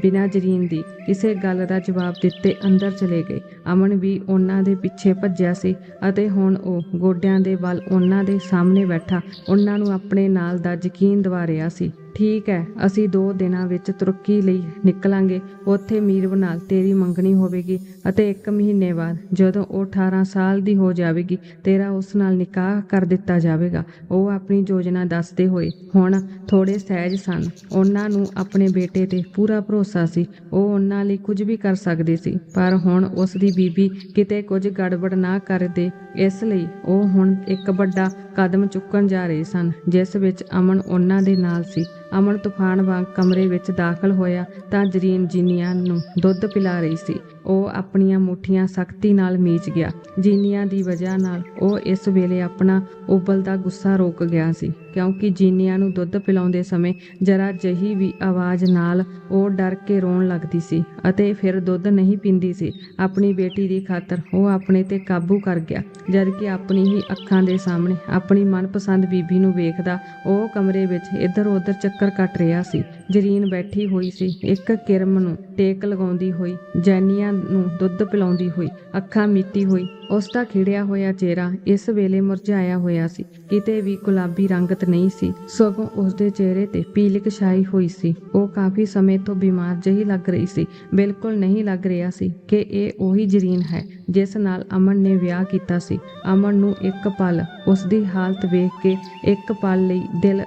ਬਿਨਾਂ ਜਰੀਨ ਦੀ ਕਿਸੇ ਗੱਲ ਦਾ ਜਵਾਬ ਦਿੱਤੇ ਅੰਦਰ ਚਲੇ ਗਏ। ਅਮਨ ਵੀ ਉਹਨਾਂ ਦੇ ਪਿੱਛੇ ਭੱਜਿਆ ਸੀ ਅਤੇ ਹੁਣ ਉਹ ਗੋਡਿਆਂ ਦੇ ਵੱਲ ਉਹਨਾਂ ਦੇ ਸਾਹਮਣੇ ਬੈਠਾ। ਉਹਨਾਂ ਨੂੰ ਆਪਣੇ ਨਾਲ ਦਾ ਯਕੀਨ ਦਿਵਾ ਰਿਹਾ ਸੀ। ਠੀਕ ਹੈ, ਅਸੀਂ 2 ਦਿਨਾਂ ਵਿੱਚ ਤੁਰਕੀ ਲਈ ਨਿਕਲਾਂਗੇ। ਉੱਥੇ ਮੀਰਵ ਨਾਲ ਤੇਰੀ ਮੰਗਣੀ ਹੋਵੇਗੀ ਅਤੇ 1 ਮਹੀਨੇ ਬਾਅਦ ਜਦੋਂ ਉਹ 18 ਸਾਲ ਦੀ ਹੋ ਜਾਵੇਗੀ, ਤੇਰਾ ਉਸ ਨਾਲ ਨਿਕਾਹ ਕਰ ਦਿੱਤਾ ਜਾਵੇਗਾ। ਉਹ ਆਪਣੀ ਯੋਜਨਾ ਦੱਸਦੇ ਹੋਏ, ਹੁਣ ਥੋੜੇ ਸਹਿਜ ਸਨ। ਉਹਨਾਂ ਨੂੰ ਆਪਣੇ ਬੇਟੇ ਤੇ ਪੂਰਾ ਭਰੋਸਾ ਸੀ। ਉਹ ਉਹਨਾਂ ਲਈ ਕੁਝ ਵੀ ਕਰ ਸਕਦੇ ਸੀ, ਪਰ ਹੁਣ ਉਸ ਦੀ ਬੀਬੀ ਕਿਤੇ ਕੁਝ ਗੜਬੜ ਨਾ ਕਰ ਦੇ ਇਸ ਲਈ ਉਹ ਹੁਣ ਇੱਕ ਵੱਡਾ ਕਦਮ ਚੁੱਕਣ ਜਾ ਰਹੇ ਸਨ, ਜਿਸ ਵਿੱਚ ਅਮਨ ਉਹਨਾਂ ਦੇ ਨਾਲ ਸੀ। ਅਮਨ ਤੂਫਾਨ ਵਾਂਗ ਕਮਰੇ ਵਿੱਚ ਦਾਖਲ ਹੋਇਆ ਤਾਂ ਜਰੀਨ ਜੀਨੀਆਂ ਨੂੰ ਦੁੱਧ ਪਿਲਾ ਰਹੀ ਸੀ, ਉਹ ਆਪਣੀਆਂ ਮੁੱਠੀਆਂ ਸਖਤੀ ਨਾਲ ਮੀਚ ਗਿਆ। ਜੀਨੀਆਂ ਦੀ ਵਜ੍ਹਾ ਨਾਲ ਉਹ ਇਸ ਵੇਲੇ ਆਪਣਾ ਉਬਲਦਾ ਗੁੱਸਾ ਰੋਕ ਗਿਆ ਸੀ। ਕਿਉਂਕਿ ਜੀਨੀਆਂ ਨੂੰ ਦੁੱਧ ਪਿਲਾਉਂਦੇ ਸਮੇਂ ਜਰਾ ਜਹੀ ਵੀ ਆਵਾਜ਼ ਨਾਲ ਉਹ ਡਰ ਕੇ ਰੋਣ ਲੱਗਦੀ ਸੀ ਅਤੇ ਫਿਰ ਦੁੱਧ ਨਹੀਂ ਪੀਂਦੀ ਸੀ। ਆਪਣੀ ਬੇਟੀ ਦੀ ਖਾਤਰ ਉਹ ਆਪਣੇ ਤੇ ਕਾਬੂ ਕਰ ਗਿਆ ਜਦ ਕਿ ਆਪਣੀ ਹੀ ਅੱਖਾਂ ਦੇ ਸਾਹਮਣੇ ਆਪਣੀ ਮਨਪਸੰਦ ਬੀਬੀ ਨੂੰ ਵੇਖਦਾ ਉਹ ਕਮਰੇ ਵਿੱਚ ਇੱਧਰ-ਉੱਧਰ ਚੱਕਰ ਕੱਟ ਰਿਹਾ ਸੀ। ਜਰੀਨ ਬੈਠੀ ਹੋਈ ਸੀ, ਇੱਕ ਕਿਰਮ ਨੂੰ ਟੇਕ ਲਗਾਉਂਦੀ ਹੋਈ, ਜੈਨੀਆਂ ਨੂੰ ਦੁੱਧ ਪਿਲਾਉਂਦੀ ਹੋਈ, ਅੱਖਾਂ ਮੀਟੀ ਹੋਈ। ਉਸ ਦਾ ਖਿੜਿਆ ਹੋਇਆ ਚਿਹਰਾ ਇਸ ਵੇਲੇ ਮੁਰਝਾਇਆ ਹੋਇਆ ਸੀ। ਕਿਤੇ ਵੀ ਗੁਲਾਬੀ ਰੰਗਤ ਨਹੀਂ ਸੀ। ਸਗੋਂ ਉਸ ਦੇ ਚਿਹਰੇ ਤੇ ਪੀਲਕ ਛਾਈ ਹੋਈ ਸੀ। ਉਹ ਕਾਫੀ ਸਮੇਂ ਤੋਂ ਬਿਮਾਰ ਜਿਹੀ ਲੱਗ ਰਹੀ ਸੀ। ਬਿਲਕੁਲ ਨਹੀਂ ਲੱਗ ਰਿਹਾ ਸੀ ਕਿ ਇਹ ਉਹੀ ਜਰੀਨ ਹੈ ਜਿਸ ਨਾਲ ਅਮਨ ਨੇ ਵਿਆਹ ਕੀਤਾ ਸੀ। ਅਮਨ ਨੂੰ ਇੱਕ ਪਲ ਉਸ ਦੀ ਹਾਲਤ ਵੇਖ ਕੇ ਇੱਕ ਪਲ ਲਈ ਦਿਲ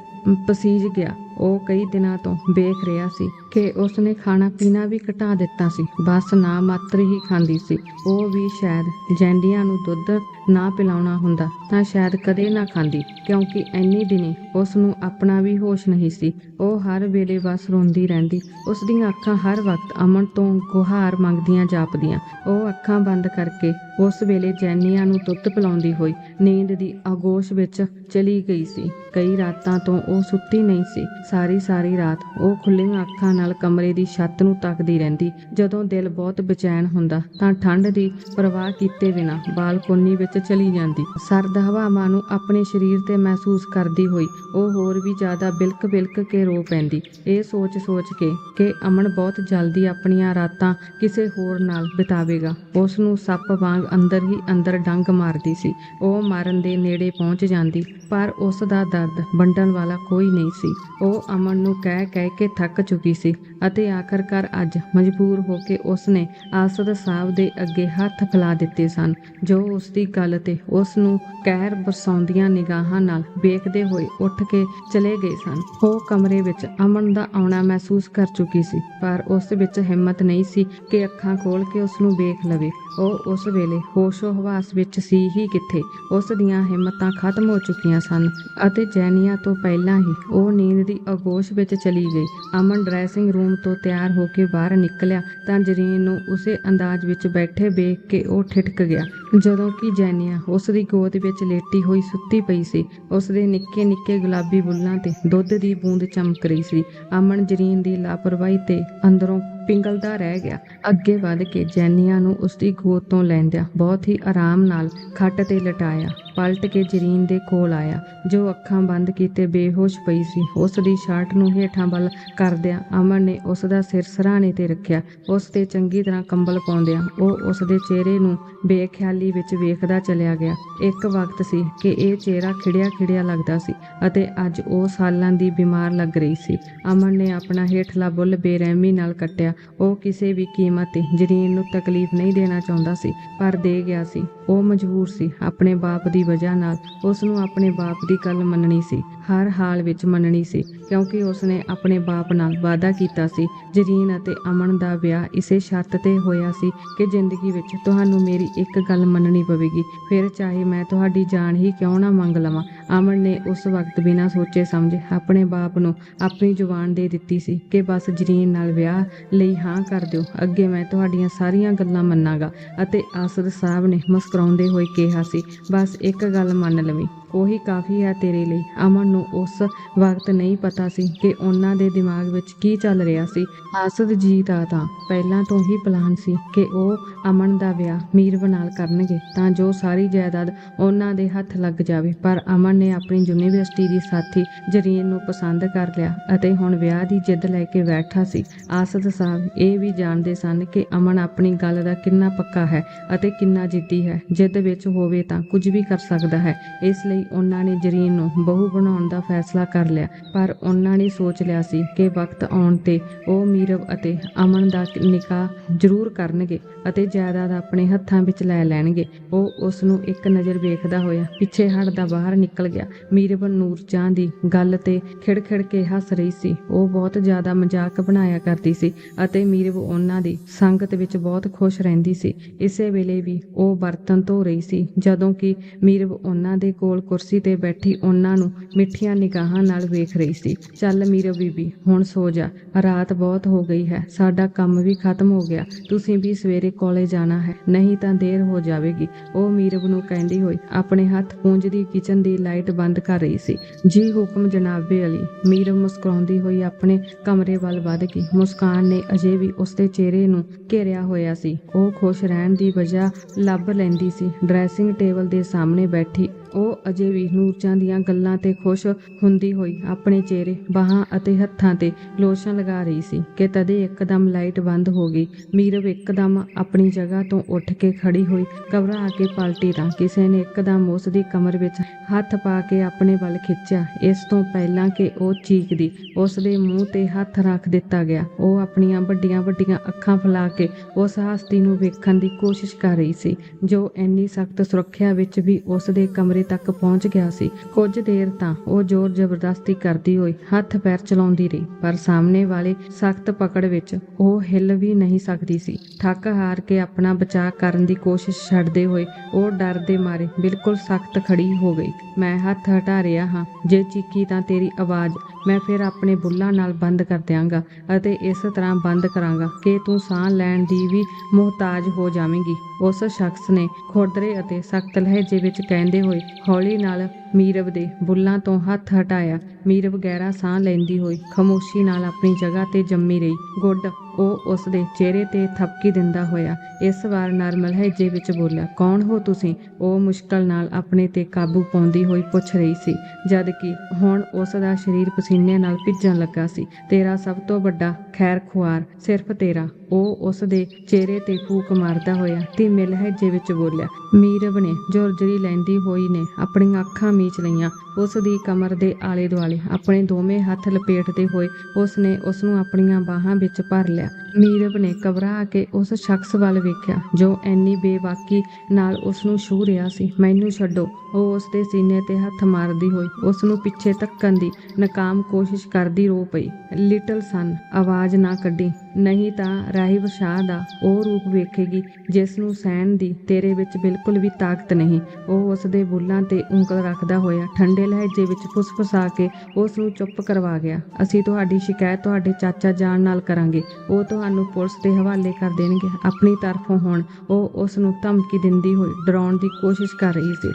ਪਸੀਜ ਗਿਆ। ਉਹ ਕਈ ਦਿਨਾਂ ਤੋਂ ਵੇਖ ਰਿਹਾ ਸੀ। ਕਿ ਉਸਨੇ ਖਾਣਾ ਪੀਣਾ ਵੀ ਘਟਾ ਦਿੱਤਾ ਸੀ। ਬਸ ਨਾ ਮਾਤਰ ਹੀ ਖਾਂਦੀ ਸੀ। ਉਹ ਵੀ ਸ਼ਾਇਦ ਜੈਂਡੀਆਂ ਨੂੰ ਦੁੱਧ ਨਾ ਪਿਲਾਉਣਾ ਹੁੰਦਾ ਤਾਂ ਸ਼ਾਇਦ ਕਦੇ ਨਾ ਖਾਂਦੀ, ਕਿਉਂਕਿ ਐਨੀ ਦਿਨੇ ਉਸ ਨੂੰ ਆਪਣਾ ਵੀ ਹੋਸ਼ ਨਹੀਂ ਸੀ। ਉਹ ਹਰ ਵੇਲੇ ਬਸ ਰੋਂਦੀ ਰਹਿੰਦੀ। ਉਸ ਦੀਆਂ ਅੱਖਾਂ ਹਰ ਵਕਤ ਅਮਨ ਤੋਂ ਗੁਹਾਰ ਮੰਗਦੀਆਂ ਜਾਪਦੀਆਂ। ਉਹ ਅੱਖਾਂ ਬੰਦ ਕਰਕੇ ਉਸ ਵੇਲੇ ਜੈਨੀਆਂ ਨੂੰ ਦੁੱਧ ਪਿਲਾਉਂਦੀ ਹੋਈ ਨੀਂਦ ਦੀ ਆਗੋਸ਼ ਵਿੱਚ ਚਲੀ ਗਈ ਸੀ। ਕਈ ਰਾਤਾਂ ਤੋਂ ਉਹ ਸੁੱਤੀ ਨਹੀਂ ਸੀ। ਸਾਰੀ ਸਾਰੀ ਰਾਤ ਉਹ ਖੁੱਲੀਆਂ ਅੱਖਾਂ ਨਾਲ ਕਮਰੇ ਦੀ ਛੱਤ ਨੂੰ ਤੱਕਦੀ ਰਹਿੰਦੀ। ਜਦੋਂ ਦਿਲ ਬਹੁਤ ਬੇਚੈਨ ਹੁੰਦਾ, ਤਾਂ ਠੰਡ ਦੀ ਪਰਵਾਹ ਕੀਤੇ ਬਿਨਾਂ ਬਾਲਕੋਨੀ ਵਿੱਚ ਚਲੀ ਜਾਂਦੀ। ਸਰਦ ਹਵਾਵਾਂ ਨੂੰ ਆਪਣੇ ਸਰੀਰ ਤੇ ਮਹਿਸੂਸ ਕਰਦੀ ਹੋਈ, ਉਹ ਹੋਰ ਵੀ ਜ਼ਿਆਦਾ ਬਿਲਕ ਬਿਲਕ ਕੇ ਰੋ ਪੈਂਦੀ। ਇਹ ਸੋਚ ਸੋਚ ਕੇ ਕਿ ਅਮਨ ਬਹੁਤ ਜਲਦੀ ਆਪਣੀਆਂ ਰਾਤਾਂ ਕਿਸੇ ਹੋਰ ਨਾਲ ਬਿਤਾਵੇਗਾ। ਉਸ ਨੂੰ ਸੱਪ ਵਾਂਗ ਅੰਦਰ ਹੀ ਅੰਦਰ ਡੰਗ ਮਾਰਦੀ ਸੀ। ਉਹ ਮਰਨ ਦੇ ਨੇੜੇ ਪਹੁੰਚ ਜਾਂਦੀ। ਪਰ ਉਸ ਦਾ ਦਰਦ ਵੰਡਣ ਵਾਲਾ ਕੋਈ ਨਹੀਂ ਸੀ। ਉਹ ਅਮਨ ਨੂੰ ਕਹਿ ਕਹਿ ਕੇ ਥੱਕ ਚੁੱਕੀ ਸੀ ਅਤੇ ਆਖਰਕਾਰ ਅੱਜ ਮਜਬੂਰ ਹੋ ਕੇ ਉਸਨੇ ਆਸਦ ਸਾਹਿਬ ਦੇ ਅੱਗੇ ਹੱਥ ਫੈਲਾ ਦਿੱਤੇ ਸਨ, ਜੋ ਉਸ ਦੀ ਗੱਲ ਤੇ ਉਸ ਨੂੰ ਕਹਿਰ ਬਰਸਾਉਂਦੀਆਂ ਨਿਗਾਹਾਂ ਨਾਲ ਵੇਖਦੇ ਹੋਏ ਉੱਠ ਕੇ ਚਲੇ ਗਏ ਸਨ। ਉਹ ਕਮਰੇ ਵਿੱਚ ਅਮਨ ਦਾ ਆਉਣਾ ਮਹਿਸੂਸ ਕਰ ਚੁੱਕੀ ਸੀ, ਪਰ ਉਸ ਵਿੱਚ ਹਿੰਮਤ ਨਹੀਂ ਸੀ ਕਿ ਅੱਖਾਂ ਖੋਲ ਕੇ ਉਸ ਨੂੰ ਵੇਖ ਲਵੇ। ਉਹ ਉਸ ਵੇਲੇ ਹੋਸ਼ੋ ਹਵਾਸ ਵਿੱਚ ਸੀ ਹੀ ਕਿੱਥੇ? ਉਸ ਦੀਆਂ ਹਿੰਮਤਾਂ ਖਤਮ ਹੋ ਚੁੱਕੀਆਂ ਸਨ ਅਤੇ ਜੈਨੀਆਂ ਤੋਂ ਪਹਿਲਾਂ ਹੀ ਉਹ ਨੀਂਦ ਦੀ ਅਗੋਸ਼ ਵਿੱਚ ਚਲੀ ਗਈ। ਅਮਨ ਡਰੈਸਿੰਗ ਰੂਮ ਤੋਂ ਤਿਆਰ ਹੋ ਕੇ ਬਾਹਰ ਨਿਕਲਿਆ ਤਾਂ ਜਰੀਨ ਨੂੰ ਉਸੇ ਅੰਦਾਜ਼ ਵਿੱਚ ਬੈਠੇ ਵੇਖ ਕੇ ਉਹ ਠਿਠਕ ਗਿਆ। ਜਦੋਂ ਕਿ ਜੈਨੀਆ ਉਸ ਦੀ ਗੋਦ ਵਿੱਚ ਲੇਟੀ ਹੋਈ ਸੁੱਤੀ ਪਈ ਸੀ। ਉਸ ਦੇ ਨਿੱਕੇ ਨਿੱਕੇ ਗੁਲਾਬੀ ਬੁੱਲਾਂ ਤੇ ਦੁੱਧ ਦੀ ਬੂੰਦ ਚਮਕ ਰਹੀ ਸੀ। ਅਮਨ ਜਰੀਨ ਦੀ ਲਾਪਰਵਾਹੀ ਤੇ ਅੰਦਰੋਂ ਪਿੰਗਲਦਾ ਰਹਿ ਗਿਆ। ਅੱਗੇ ਵੱਧ ਕੇ ਜੈਨੀਆ ਨੂੰ ਉਸ ਦੀ ਗੋਦ ਤੋਂ ਲੈਂਦਿਆਂ ਬਹੁਤ ਹੀ ਆਰਾਮ ਨਾਲ ਖੱਟ ਤੇ ਲਟਾਇਆ। ਪਲਟ ਕੇ ਜਰੀਨ ਦੇ ਕੋਲ ਆਇਆ, ਜੋ ਅੱਖਾਂ ਬੰਦ ਕੀਤੇ ਬੇਹੋਸ਼ ਪਈ ਸੀ। ਉਸ ਦੀ ਸ਼ਰਟ ਨੂੰ ਹੇਠਾਂ ਵੱਲ ਕਰਦਿਆਂ ਅਮਨ ਨੇ ਉਸ ਦਾ ਸਿਰ ਸਰਾਣੇ ਤੇ ਰੱਖਿਆ। ਉਸ ਤੇ ਚੰਗੀ ਤਰ੍ਹਾਂ ਕੰਬਲ ਪਾਉਂਦਿਆਂ ਉਹ ਉਸ ਦੇ ਚਿਹਰੇ ਨੂੰ ਬੇਖਿਆਲੀ ਵਿੱਚ ਵੇਖਦਾ ਚਲਿਆ ਗਿਆ। ਇੱਕ ਵਕਤ ਸੀ ਕਿ ਇਹ ਚਿਹਰਾ ਖਿੜਿਆ ਖਿੜਿਆ ਲੱਗਦਾ ਸੀ ਅਤੇ ਅੱਜ ਉਹ ਸਾਲਾਂ ਦੀ ਬਿਮਾਰ ਲੱਗ ਰਹੀ ਸੀ। ਅਮਨ ਨੇ ਆਪਣਾ ਹੇਠਲਾ ਬੁੱਲ ਬੇਰਹਿਮੀ ਨਾਲ ਕੱਟਿਆ। ਉਹ ਕਿਸੇ ਵੀ ਕੀਮਤ ਤੇ ਜਰੀਨ ਨੂੰ ਤਕਲੀਫ ਨਹੀਂ ਦੇਣਾ ਚਾਹੁੰਦਾ ਸੀ, ਪਰ ਦੇ ਗਿਆ ਸੀ। ਉਹ ਮਜਬੂਰ ਸੀ, ਆਪਣੇ ਬਾਪ ਦੀ ਵਜ੍ਹਾ ਨਾਲ ਉਸ ਨੂੰ ਆਪਣੇ ਬਾਪ ਦੀ ਗੱਲ ਮੰਨਣੀ ਸੀ। ਹਰ ਹਾਲ ਵਿੱਚ ਮੰਨਣੀ ਸੀ, ਕਿਉਂਕਿ ਉਸ ਨੇ ਆਪਣੇ ਬਾਪ ਨਾਲ ਵਾਅਦਾ ਕੀਤਾ ਸੀ। ਜਰੀਨ ਅਤੇ ਅਮਨ ਦਾ ਵਿਆਹ ਇਸੇ ਸ਼ਰਤ ਤੇ ਹੋਇਆ ਸੀ ਕਿ ਜ਼ਿੰਦਗੀ ਵਿੱਚ ਤੁਹਾਨੂੰ ਮੇਰੀ ਇੱਕ ਗੱਲ ਮੰਨਣੀ ਪਵੇਗੀ। ਫਿਰ ਚਾਹੇ ਮੈਂ ਤੁਹਾਡੀ ਜਾਨ ਹੀ ਕਿਉਂ ਨਾ ਮੰਗ ਲਵਾਂ ਅਮਨ ਨੇ ਉਸ ਵਕਤ ਬਿਨਾਂ ਸੋਚੇ ਸਮਝੇ ਆਪਣੇ ਬਾਪ ਨੂੰ ਆਪਣੀ ਜ਼ੁਬਾਨ ਦੇ ਦਿੱਤੀ ਸੀ ਕਿ ਬਸ ਜਰੀਨ ਨਾਲ ਵਿਆਹ ਲਈ ਹਾਂ ਕਰ ਦਿਓ, ਅੱਗੇ ਮੈਂ ਤੁਹਾਡੀਆਂ ਸਾਰੀਆਂ ਗੱਲਾਂ ਮੰਨਾਂਗਾ। ਅਤੇ ਆਸਦ ਸਾਹਿਬ ਨੇ ਮੁਸਕਰਾਉਂਦੇ ਹੋਏ ਕਿਹਾ ਸੀ, ਬਸ ਇੱਕ ਗੱਲ ਮੰਨ ਲਵੀ। ਉਹੀ ਕਾਫੀ ਹੈ ਤੇਰੇ ਲਈ। ਅਮਨ ਨੂੰ ਉਸ ਵਕਤ ਨਹੀਂ ਪਤਾ ਸੀ ਕਿ ਉਹਨਾਂ ਦੇ ਦਿਮਾਗ ਵਿੱਚ ਕੀ ਚੱਲ ਰਿਹਾ ਸੀ। ਆਸਦ ਜੀ ਦਾ ਤਾਂ ਪਹਿਲਾਂ ਤੋਂ ਹੀ ਪਲਾਨ ਸੀ ਕਿ ਉਹ ਅਮਨ ਦਾ ਵਿਆਹ ਮੀਰਵ ਨਾਲ ਕਰਨਗੇ, ਤਾਂ ਜੋ ਸਾਰੀ ਜਾਇਦਾਦ ਉਹਨਾਂ ਦੇ ਹੱਥ ਲੱਗ ਜਾਵੇ। ਪਰ ਅਮਨ ਨੇ ਆਪਣੀ ਯੂਨੀਵਰਸਿਟੀ ਦੀ ਸਾਥੀ ਜਰੀਨ ਨੂੰ ਪਸੰਦ ਕਰ ਲਿਆ ਅਤੇ ਹੁਣ ਵਿਆਹ ਦੀ ਜਿੱਦ ਲੈ ਕੇ ਬੈਠਾ ਸੀ। ਆਸਦ ਸਾਹਿਬ ਇਹ ਵੀ ਜਾਣਦੇ ਸਨ ਕਿ ਅਮਨ ਆਪਣੀ ਗੱਲ ਦਾ ਕਿੰਨਾ ਪੱਕਾ ਹੈ ਅਤੇ ਕਿੰਨਾ ਜਿੱਦੀ ਹੈ। ਜਿੱਦ ਵਿੱਚ ਹੋਵੇ ਤਾਂ ਕੁਝ ਵੀ ਕਰ ਸਕਦਾ ਹੈ। ਇਸ ਲਈ ਉਹਨਾਂ ਨੇ ਜਰੀਨ ਨੂੰ ਬਹੂ ਬਣਾਉਣ ਦਾ ਫੈਸਲਾ ਕਰ ਲਿਆ, ਪਰ ਉਹਨਾਂ ਨੇ ਸੋਚ ਲਿਆ ਸੀ ਕਿ ਵਕਤ ਆਉਣ ਤੇ ਉਹ ਮੀਰਵ ਅਤੇ ਅਮਨ ਦਾ ਨਿਕਾਹ ਜ਼ਰੂਰ ਕਰਨਗੇ ਅਤੇ ਜਾਇਦਾਦ ਆਪਣੇ ਹੱਥਾਂ ਵਿੱਚ ਲੈ ਲੈਣਗੇ। ਉਹ ਉਸ ਨੂੰ ਇੱਕ ਨਜ਼ਰ ਵੇਖਦਾ ਹੋਇਆ ਪਿੱਛੇ ਹਟਦਾ ਬਾਹਰ ਨਿਕਲ ਗਿਆ। ਮੀਰਵ ਨੂਰਜਾਂ ਦੀ ਗੱਲ ਤੇ ਖਿੜਖਿੜ ਕੇ ਹੱਸ ਰਹੀ ਸੀ। ਉਹ ਬਹੁਤ ਜ਼ਿਆਦਾ ਮਜ਼ਾਕ ਬਣਾਇਆ ਕਰਦੀ ਸੀ ਅਤੇ ਮੀਰਵ ਉਹਨਾਂ ਦੀ ਸੰਗਤ ਵਿੱਚ ਬਹੁਤ ਖੁਸ਼ ਰਹਿੰਦੀ ਸੀ। ਇਸੇ ਵੇਲੇ ਵੀ ਉਹ ਬਰਤਨ ਧੋ ਰਹੀ ਸੀ, ਜਦੋਂ ਕਿ ਮੀਰਵ ਉਹਨਾਂ ਦੇ ਕੋਲ ਕੁਰਸੀ ਤੇ ਬੈਠੀ ਉਹਨਾਂ ਨੂੰ ਮਿੱਠੀਆਂ ਨਿਗਾਹਾਂ ਨਾਲ ਵੇਖ ਰਹੀ ਸੀ। ਚੱਲ ਮੀਰਵ ਬੀਬੀ, ਹੁਣ ਸੋ ਜਾ। ਰਾਤ ਬਹੁਤ ਹੋ ਗਈ ਹੈ। ਸਾਡਾ ਕੰਮ ਵੀ ਖਤਮ ਹੋ ਗਿਆ। ਤੁਸੀਂ ਵੀ ਸਵੇਰੇ ਕਾਲਜ ਜਾਣਾ ਹੈ। ਨਹੀਂ ਤਾਂ ਦੇਰ ਹੋ ਜਾਵੇਗੀ। ਉਹ ਮੀਰਵ ਨੂੰ ਕਹਿੰਦੀ ਹੋਈ ਆਪਣੇ ਹੱਥ ਪੂੰਝਦੀ ਕਿਚਨ ਦੀ ਲਾਈਟ ਬੰਦ ਕਰ ਰਹੀ ਸੀ। ਜੀ ਹੁਕਮ ਜਨਾਬੇ ਅਲੀ, ਮੀਰਬ ਮੁਸਕਰਾਉਂਦੀ ਹੋਈ ਆਪਣੇ ਕਮਰੇ ਵੱਲ ਵੱਧ ਗਈ। ਮੁਸਕਾਨ ਨੇ ਅਜੇ ਵੀ ਉਸਦੇ ਚਿਹਰੇ ਨੂੰ ਘੇਰਿਆ ਹੋਇਆ ਸੀ। ਉਹ ਖੁਸ਼ ਰਹਿਣ ਦੀ ਵਜ੍ਹਾ ਲੱਭ ਲੈਂਦੀ ਸੀ। ਡਰੈਸਿੰਗ ਟੇਬਲ ਦੇ ਸਾਹਮਣੇ ਬੈਠੀ ਉਹ ਅਜੇ ਵੀ ਨੂਰਜਾਂ ਦੀਆਂ ਗੱਲਾਂ ਤੇ ਖੁਸ਼ ਹੁੰਦੀ ਹੋਈ ਆਪਣੇ ਚਿਹਰੇ, ਬਾਹਾਂ ਅਤੇ ਹੱਥਾਂ ਤੇ ਲੋਸ਼ਨ ਲਗਾ ਰਹੀ ਸੀ ਕਿ ਤਦੇ ਇੱਕਦਮ ਲਾਈਟ ਬੰਦ ਹੋ ਗਈ। ਮੀਰਵ ਇੱਕਦਮ ਆਪਣੀ ਜਗ੍ਹਾ ਤੋਂ ਉੱਠ ਕੇ ਖੜੀ ਹੋਈ, ਘਬਰਾ ਕੇ ਪਲਟੀ ਤਾਂ ਕਿਸੇ ਨੇ ਇੱਕਦਮ ਉਸ ਦੀ ਕਮਰ ਵਿੱਚ ਹੱਥ ਪਾ ਕੇ ਆਪਣੇ ਵੱਲ ਖਿੱਚਿਆ। ਇਸ ਤੋਂ ਪਹਿਲਾਂ ਕਿ ਉਹ ਚੀਕਦੀ, ਉਸ ਦੇ ਮੂੰਹ ਤੇ ਹੱਥ ਰੱਖ ਦਿੱਤਾ ਗਿਆ। ਉਹ ਆਪਣੀਆਂ ਵੱਡੀਆਂ ਵੱਡੀਆਂ ਅੱਖਾਂ ਫੈਲਾ ਕੇ ਉਸ ਹਸਤੀ ਨੂੰ ਵੇਖਣ ਦੀ ਕੋਸ਼ਿਸ਼ ਕਰ ਰਹੀ ਸੀ, ਜੋ ਇੰਨੀ ਸਖਤ ਸੁਰੱਖਿਆ ਵਿੱਚ ਵੀ ਉਸ ਦੇ ਕਮਰੇ ਤੱਕ ਪਹੁੰਚ ਗਿਆ ਸੀ। ਕੁਝ ਦੇਰ ਤਾਂ ਉਹ ਜ਼ੋਰ ਜ਼ਬਰਦਸਤੀ ਕਰਦੀ ਹੋਈ ਹੱਥ ਪੈਰ ਚਲਾਉਂਦੀ ਰਹੀ, ਪਰ ਸਾਹਮਣੇ ਵਾਲੇ ਸਖਤ ਪਕੜ ਵਿੱਚ ਉਹ ਹਿੱਲ ਵੀ ਨਹੀਂ ਸਕਦੀ ਸੀ। ਥੱਕ ਹਾਰ ਕੇ ਆਪਣਾ ਬਚਾਅ ਕਰਨ ਦੀ ਕੋਸ਼ਿਸ਼ ਛੱਡਦੇ ਹੋਏ ਉਹ ਡਰ ਦੇ ਮਾਰੇ ਬਿਲਕੁਲ ਸਖਤ ਖੜੀ ਹੋ ਗਈ। ਮੈਂ ਹੱਥ ਹਟਾ ਰਿਹਾ ਹਾਂ, ਜੇ ਚੀਕੀ ਤਾਂ ਤੇਰੀ ਆਵਾਜ਼, ਮੈਂ ਫਿਰ ਆਪਣੇ ਬੁੱਲਾਂ ਨਾਲ ਬੰਦ ਕਰ ਦਿਆਂਗਾ ਅਤੇ ਇਸ ਤਰ੍ਹਾਂ ਬੰਦ ਕਰਾਂਗਾ ਕਿ ਤੂੰ ਸਾਹ ਲੈਣ ਦੀ ਵੀ ਮੁਹਤਾਜ ਹੋ ਜਾਵੇਂਗੀ। ਉਸ ਸ਼ਖਸ ਨੇ ਖੁਰਦਰੇ ਅਤੇ ਸਖਤ ਲਹਿਜੇ ਵਿੱਚ ਕਹਿੰਦੇ ਹੋਏ ਹੌਲੀ ਨਾਲ ਮੀਰਵ ਦੇ ਬੁੱਲਾਂ ਤੋਂ ਹੱਥ ਹਟਾਇਆ। ਮੀਰਵ ਗਹਿਰਾ ਸਾਹ ਲੈਂਦੀ ਹੋਈ ਖਾਮੋਸ਼ੀ ਨਾਲ ਆਪਣੀ ਜਗ੍ਹਾ ਤੇ ਜੰਮੀ ਰਹੀ। ਗੁੱਡ, ਉਹ ਉਸ ਦੇ ਚਿਹਰੇ ਤੇ ਥਪਕੀ ਦਿੰਦਾ ਹੋਇਆ, ਇਸ ਵਾਰ ਨਰਮ ਲਹਿਜੇ ਵਿੱਚ ਬੋਲਿਆ, ਕੌਣ ਹੋ ਤੁਸੀਂ? ਉਹ ਮੁਸ਼ਕਲ ਨਾਲ ਆਪਣੇ ਤੇ ਕਾਬੂ ਪਾਉਂਦੀ ਹੋਈ ਪੁੱਛ ਰਹੀ ਸੀ, ਜਦ ਕਿ ਹੁਣ ਉਸ ਦਾ ਸਰੀਰ ਪਸੀਨੇ ਨਾਲ ਭਿੱਜਣ ਲੱਗਾ ਸੀ। ਤੇਰਾ ਸਭ ਤੋਂ ਵੱਡਾ ਖੈਰ ਖੁਆਰ ਸਿਰਫ ਤੇਰਾ, ਉਹ ਉਸ ਦੇ ਚਿਹਰੇ ਤੇ ਫੂਕ ਮਾਰਦਾ ਹੋਇਆ ਧੀਮੇ ਲਹਿਜੇ ਵਿੱਚ ਬੋਲਿਆ। ਮੀਰਵ ਨੇ ਜੋਰਜਰੀ ਲੈਂਦੀ ਹੋਈ ਨੇ ਆਪਣੀਆਂ ਅੱਖਾਂ ਮੀਚ ਲਈਆਂ। ਉਸ ਦੀ ਕਮਰ ਦੇ ਆਲੇ ਦੁਆਲੇ ਆਪਣੇ ਦੋਵੇਂ ਹੱਥ ਲਪੇਟਦੇ ਹੋਏ ਉਸ ਨੇ ਉਸ ਨੂੰ ਆਪਣੀਆਂ ਬਾਹਾਂ ਵਿੱਚ ਭਰ ਲਿਆ। ਮੀਰਵ ਨੇ ਘਬਰਾ ਕੇ ਉਸ ਸ਼ਖਸ ਵੱਲ ਵੇਖਿਆ, ਜੋ ਐਨੀ ਬੇਵਾਕੀ ਨਾਲ ਉਸ ਨੂੰ ਛੂ ਰਿਹਾ ਸੀ। ਮੈਨੂੰ ਛੱਡੋ। ਉਹ ਉਸ ਦੇ ਸੀਨੇ ਤੇ ਹੱਥ ਮਾਰਦੀ ਹੋਈ ਉਸ ਨੂੰ ਪਿੱਛੇ ਧੱਕਣ ਦੀ ਨਾਕਾਮ ਕੋਸ਼ਿਸ਼ ਕਰਦੀ ਰੋ ਪਈ। ਲਿਟਲ ਸਨ, ਆਵਾਜ਼ ਨਾ ਕੱਢੀ। ਨਹੀਂ ਤਾਂ ਰਾਹਿਬ ਸ਼ਾਹ ਦਾ ਉਹ ਰੂਪ ਵੇਖੇਗੀ, ਜਿਸ ਨੂੰ ਸਹਿਣ ਦੀ ਤੇਰੇ ਵਿੱਚ ਬਿਲਕੁਲ ਵੀ ਤਾਕਤ ਨਹੀਂ। ਉਹ ਉਸ ਦੇ ਬੁੱਲਾਂ ਤੇ ਉਂਗਲ ਰੱਖਦਾ ਹੋਇਆ ਠੰਡੇ ਲਹਿਜੇ ਵਿੱਚ ਫੁਸਫੁਸਾ ਕੇ ਉਸ ਨੂੰ ਚੁੱਪ ਕਰਵਾ ਗਿਆ। ਅਸੀਂ ਤੁਹਾਡੀ ਸ਼ਿਕਾਇਤ ਤੁਹਾਡੇ ਚਾਚਾ ਜਾਨ ਨਾਲ ਕਰਾਂਗੇ। ਉਹ ਤੁਹਾਨੂੰ ਪੁਲਿਸ ਦੇ ਹਵਾਲੇ ਕਰ ਦੇਣਗੇ, ਆਪਣੀ ਤਰਫੋਂ ਹੁਣ ਉਹ ਉਸ ਨੂੰ ਧਮਕੀ ਦਿੰਦੀ ਹੋਈ ਡਰਾਉਣ ਦੀ ਕੋਸ਼ਿਸ਼ ਕਰ ਰਹੀ ਸੀ।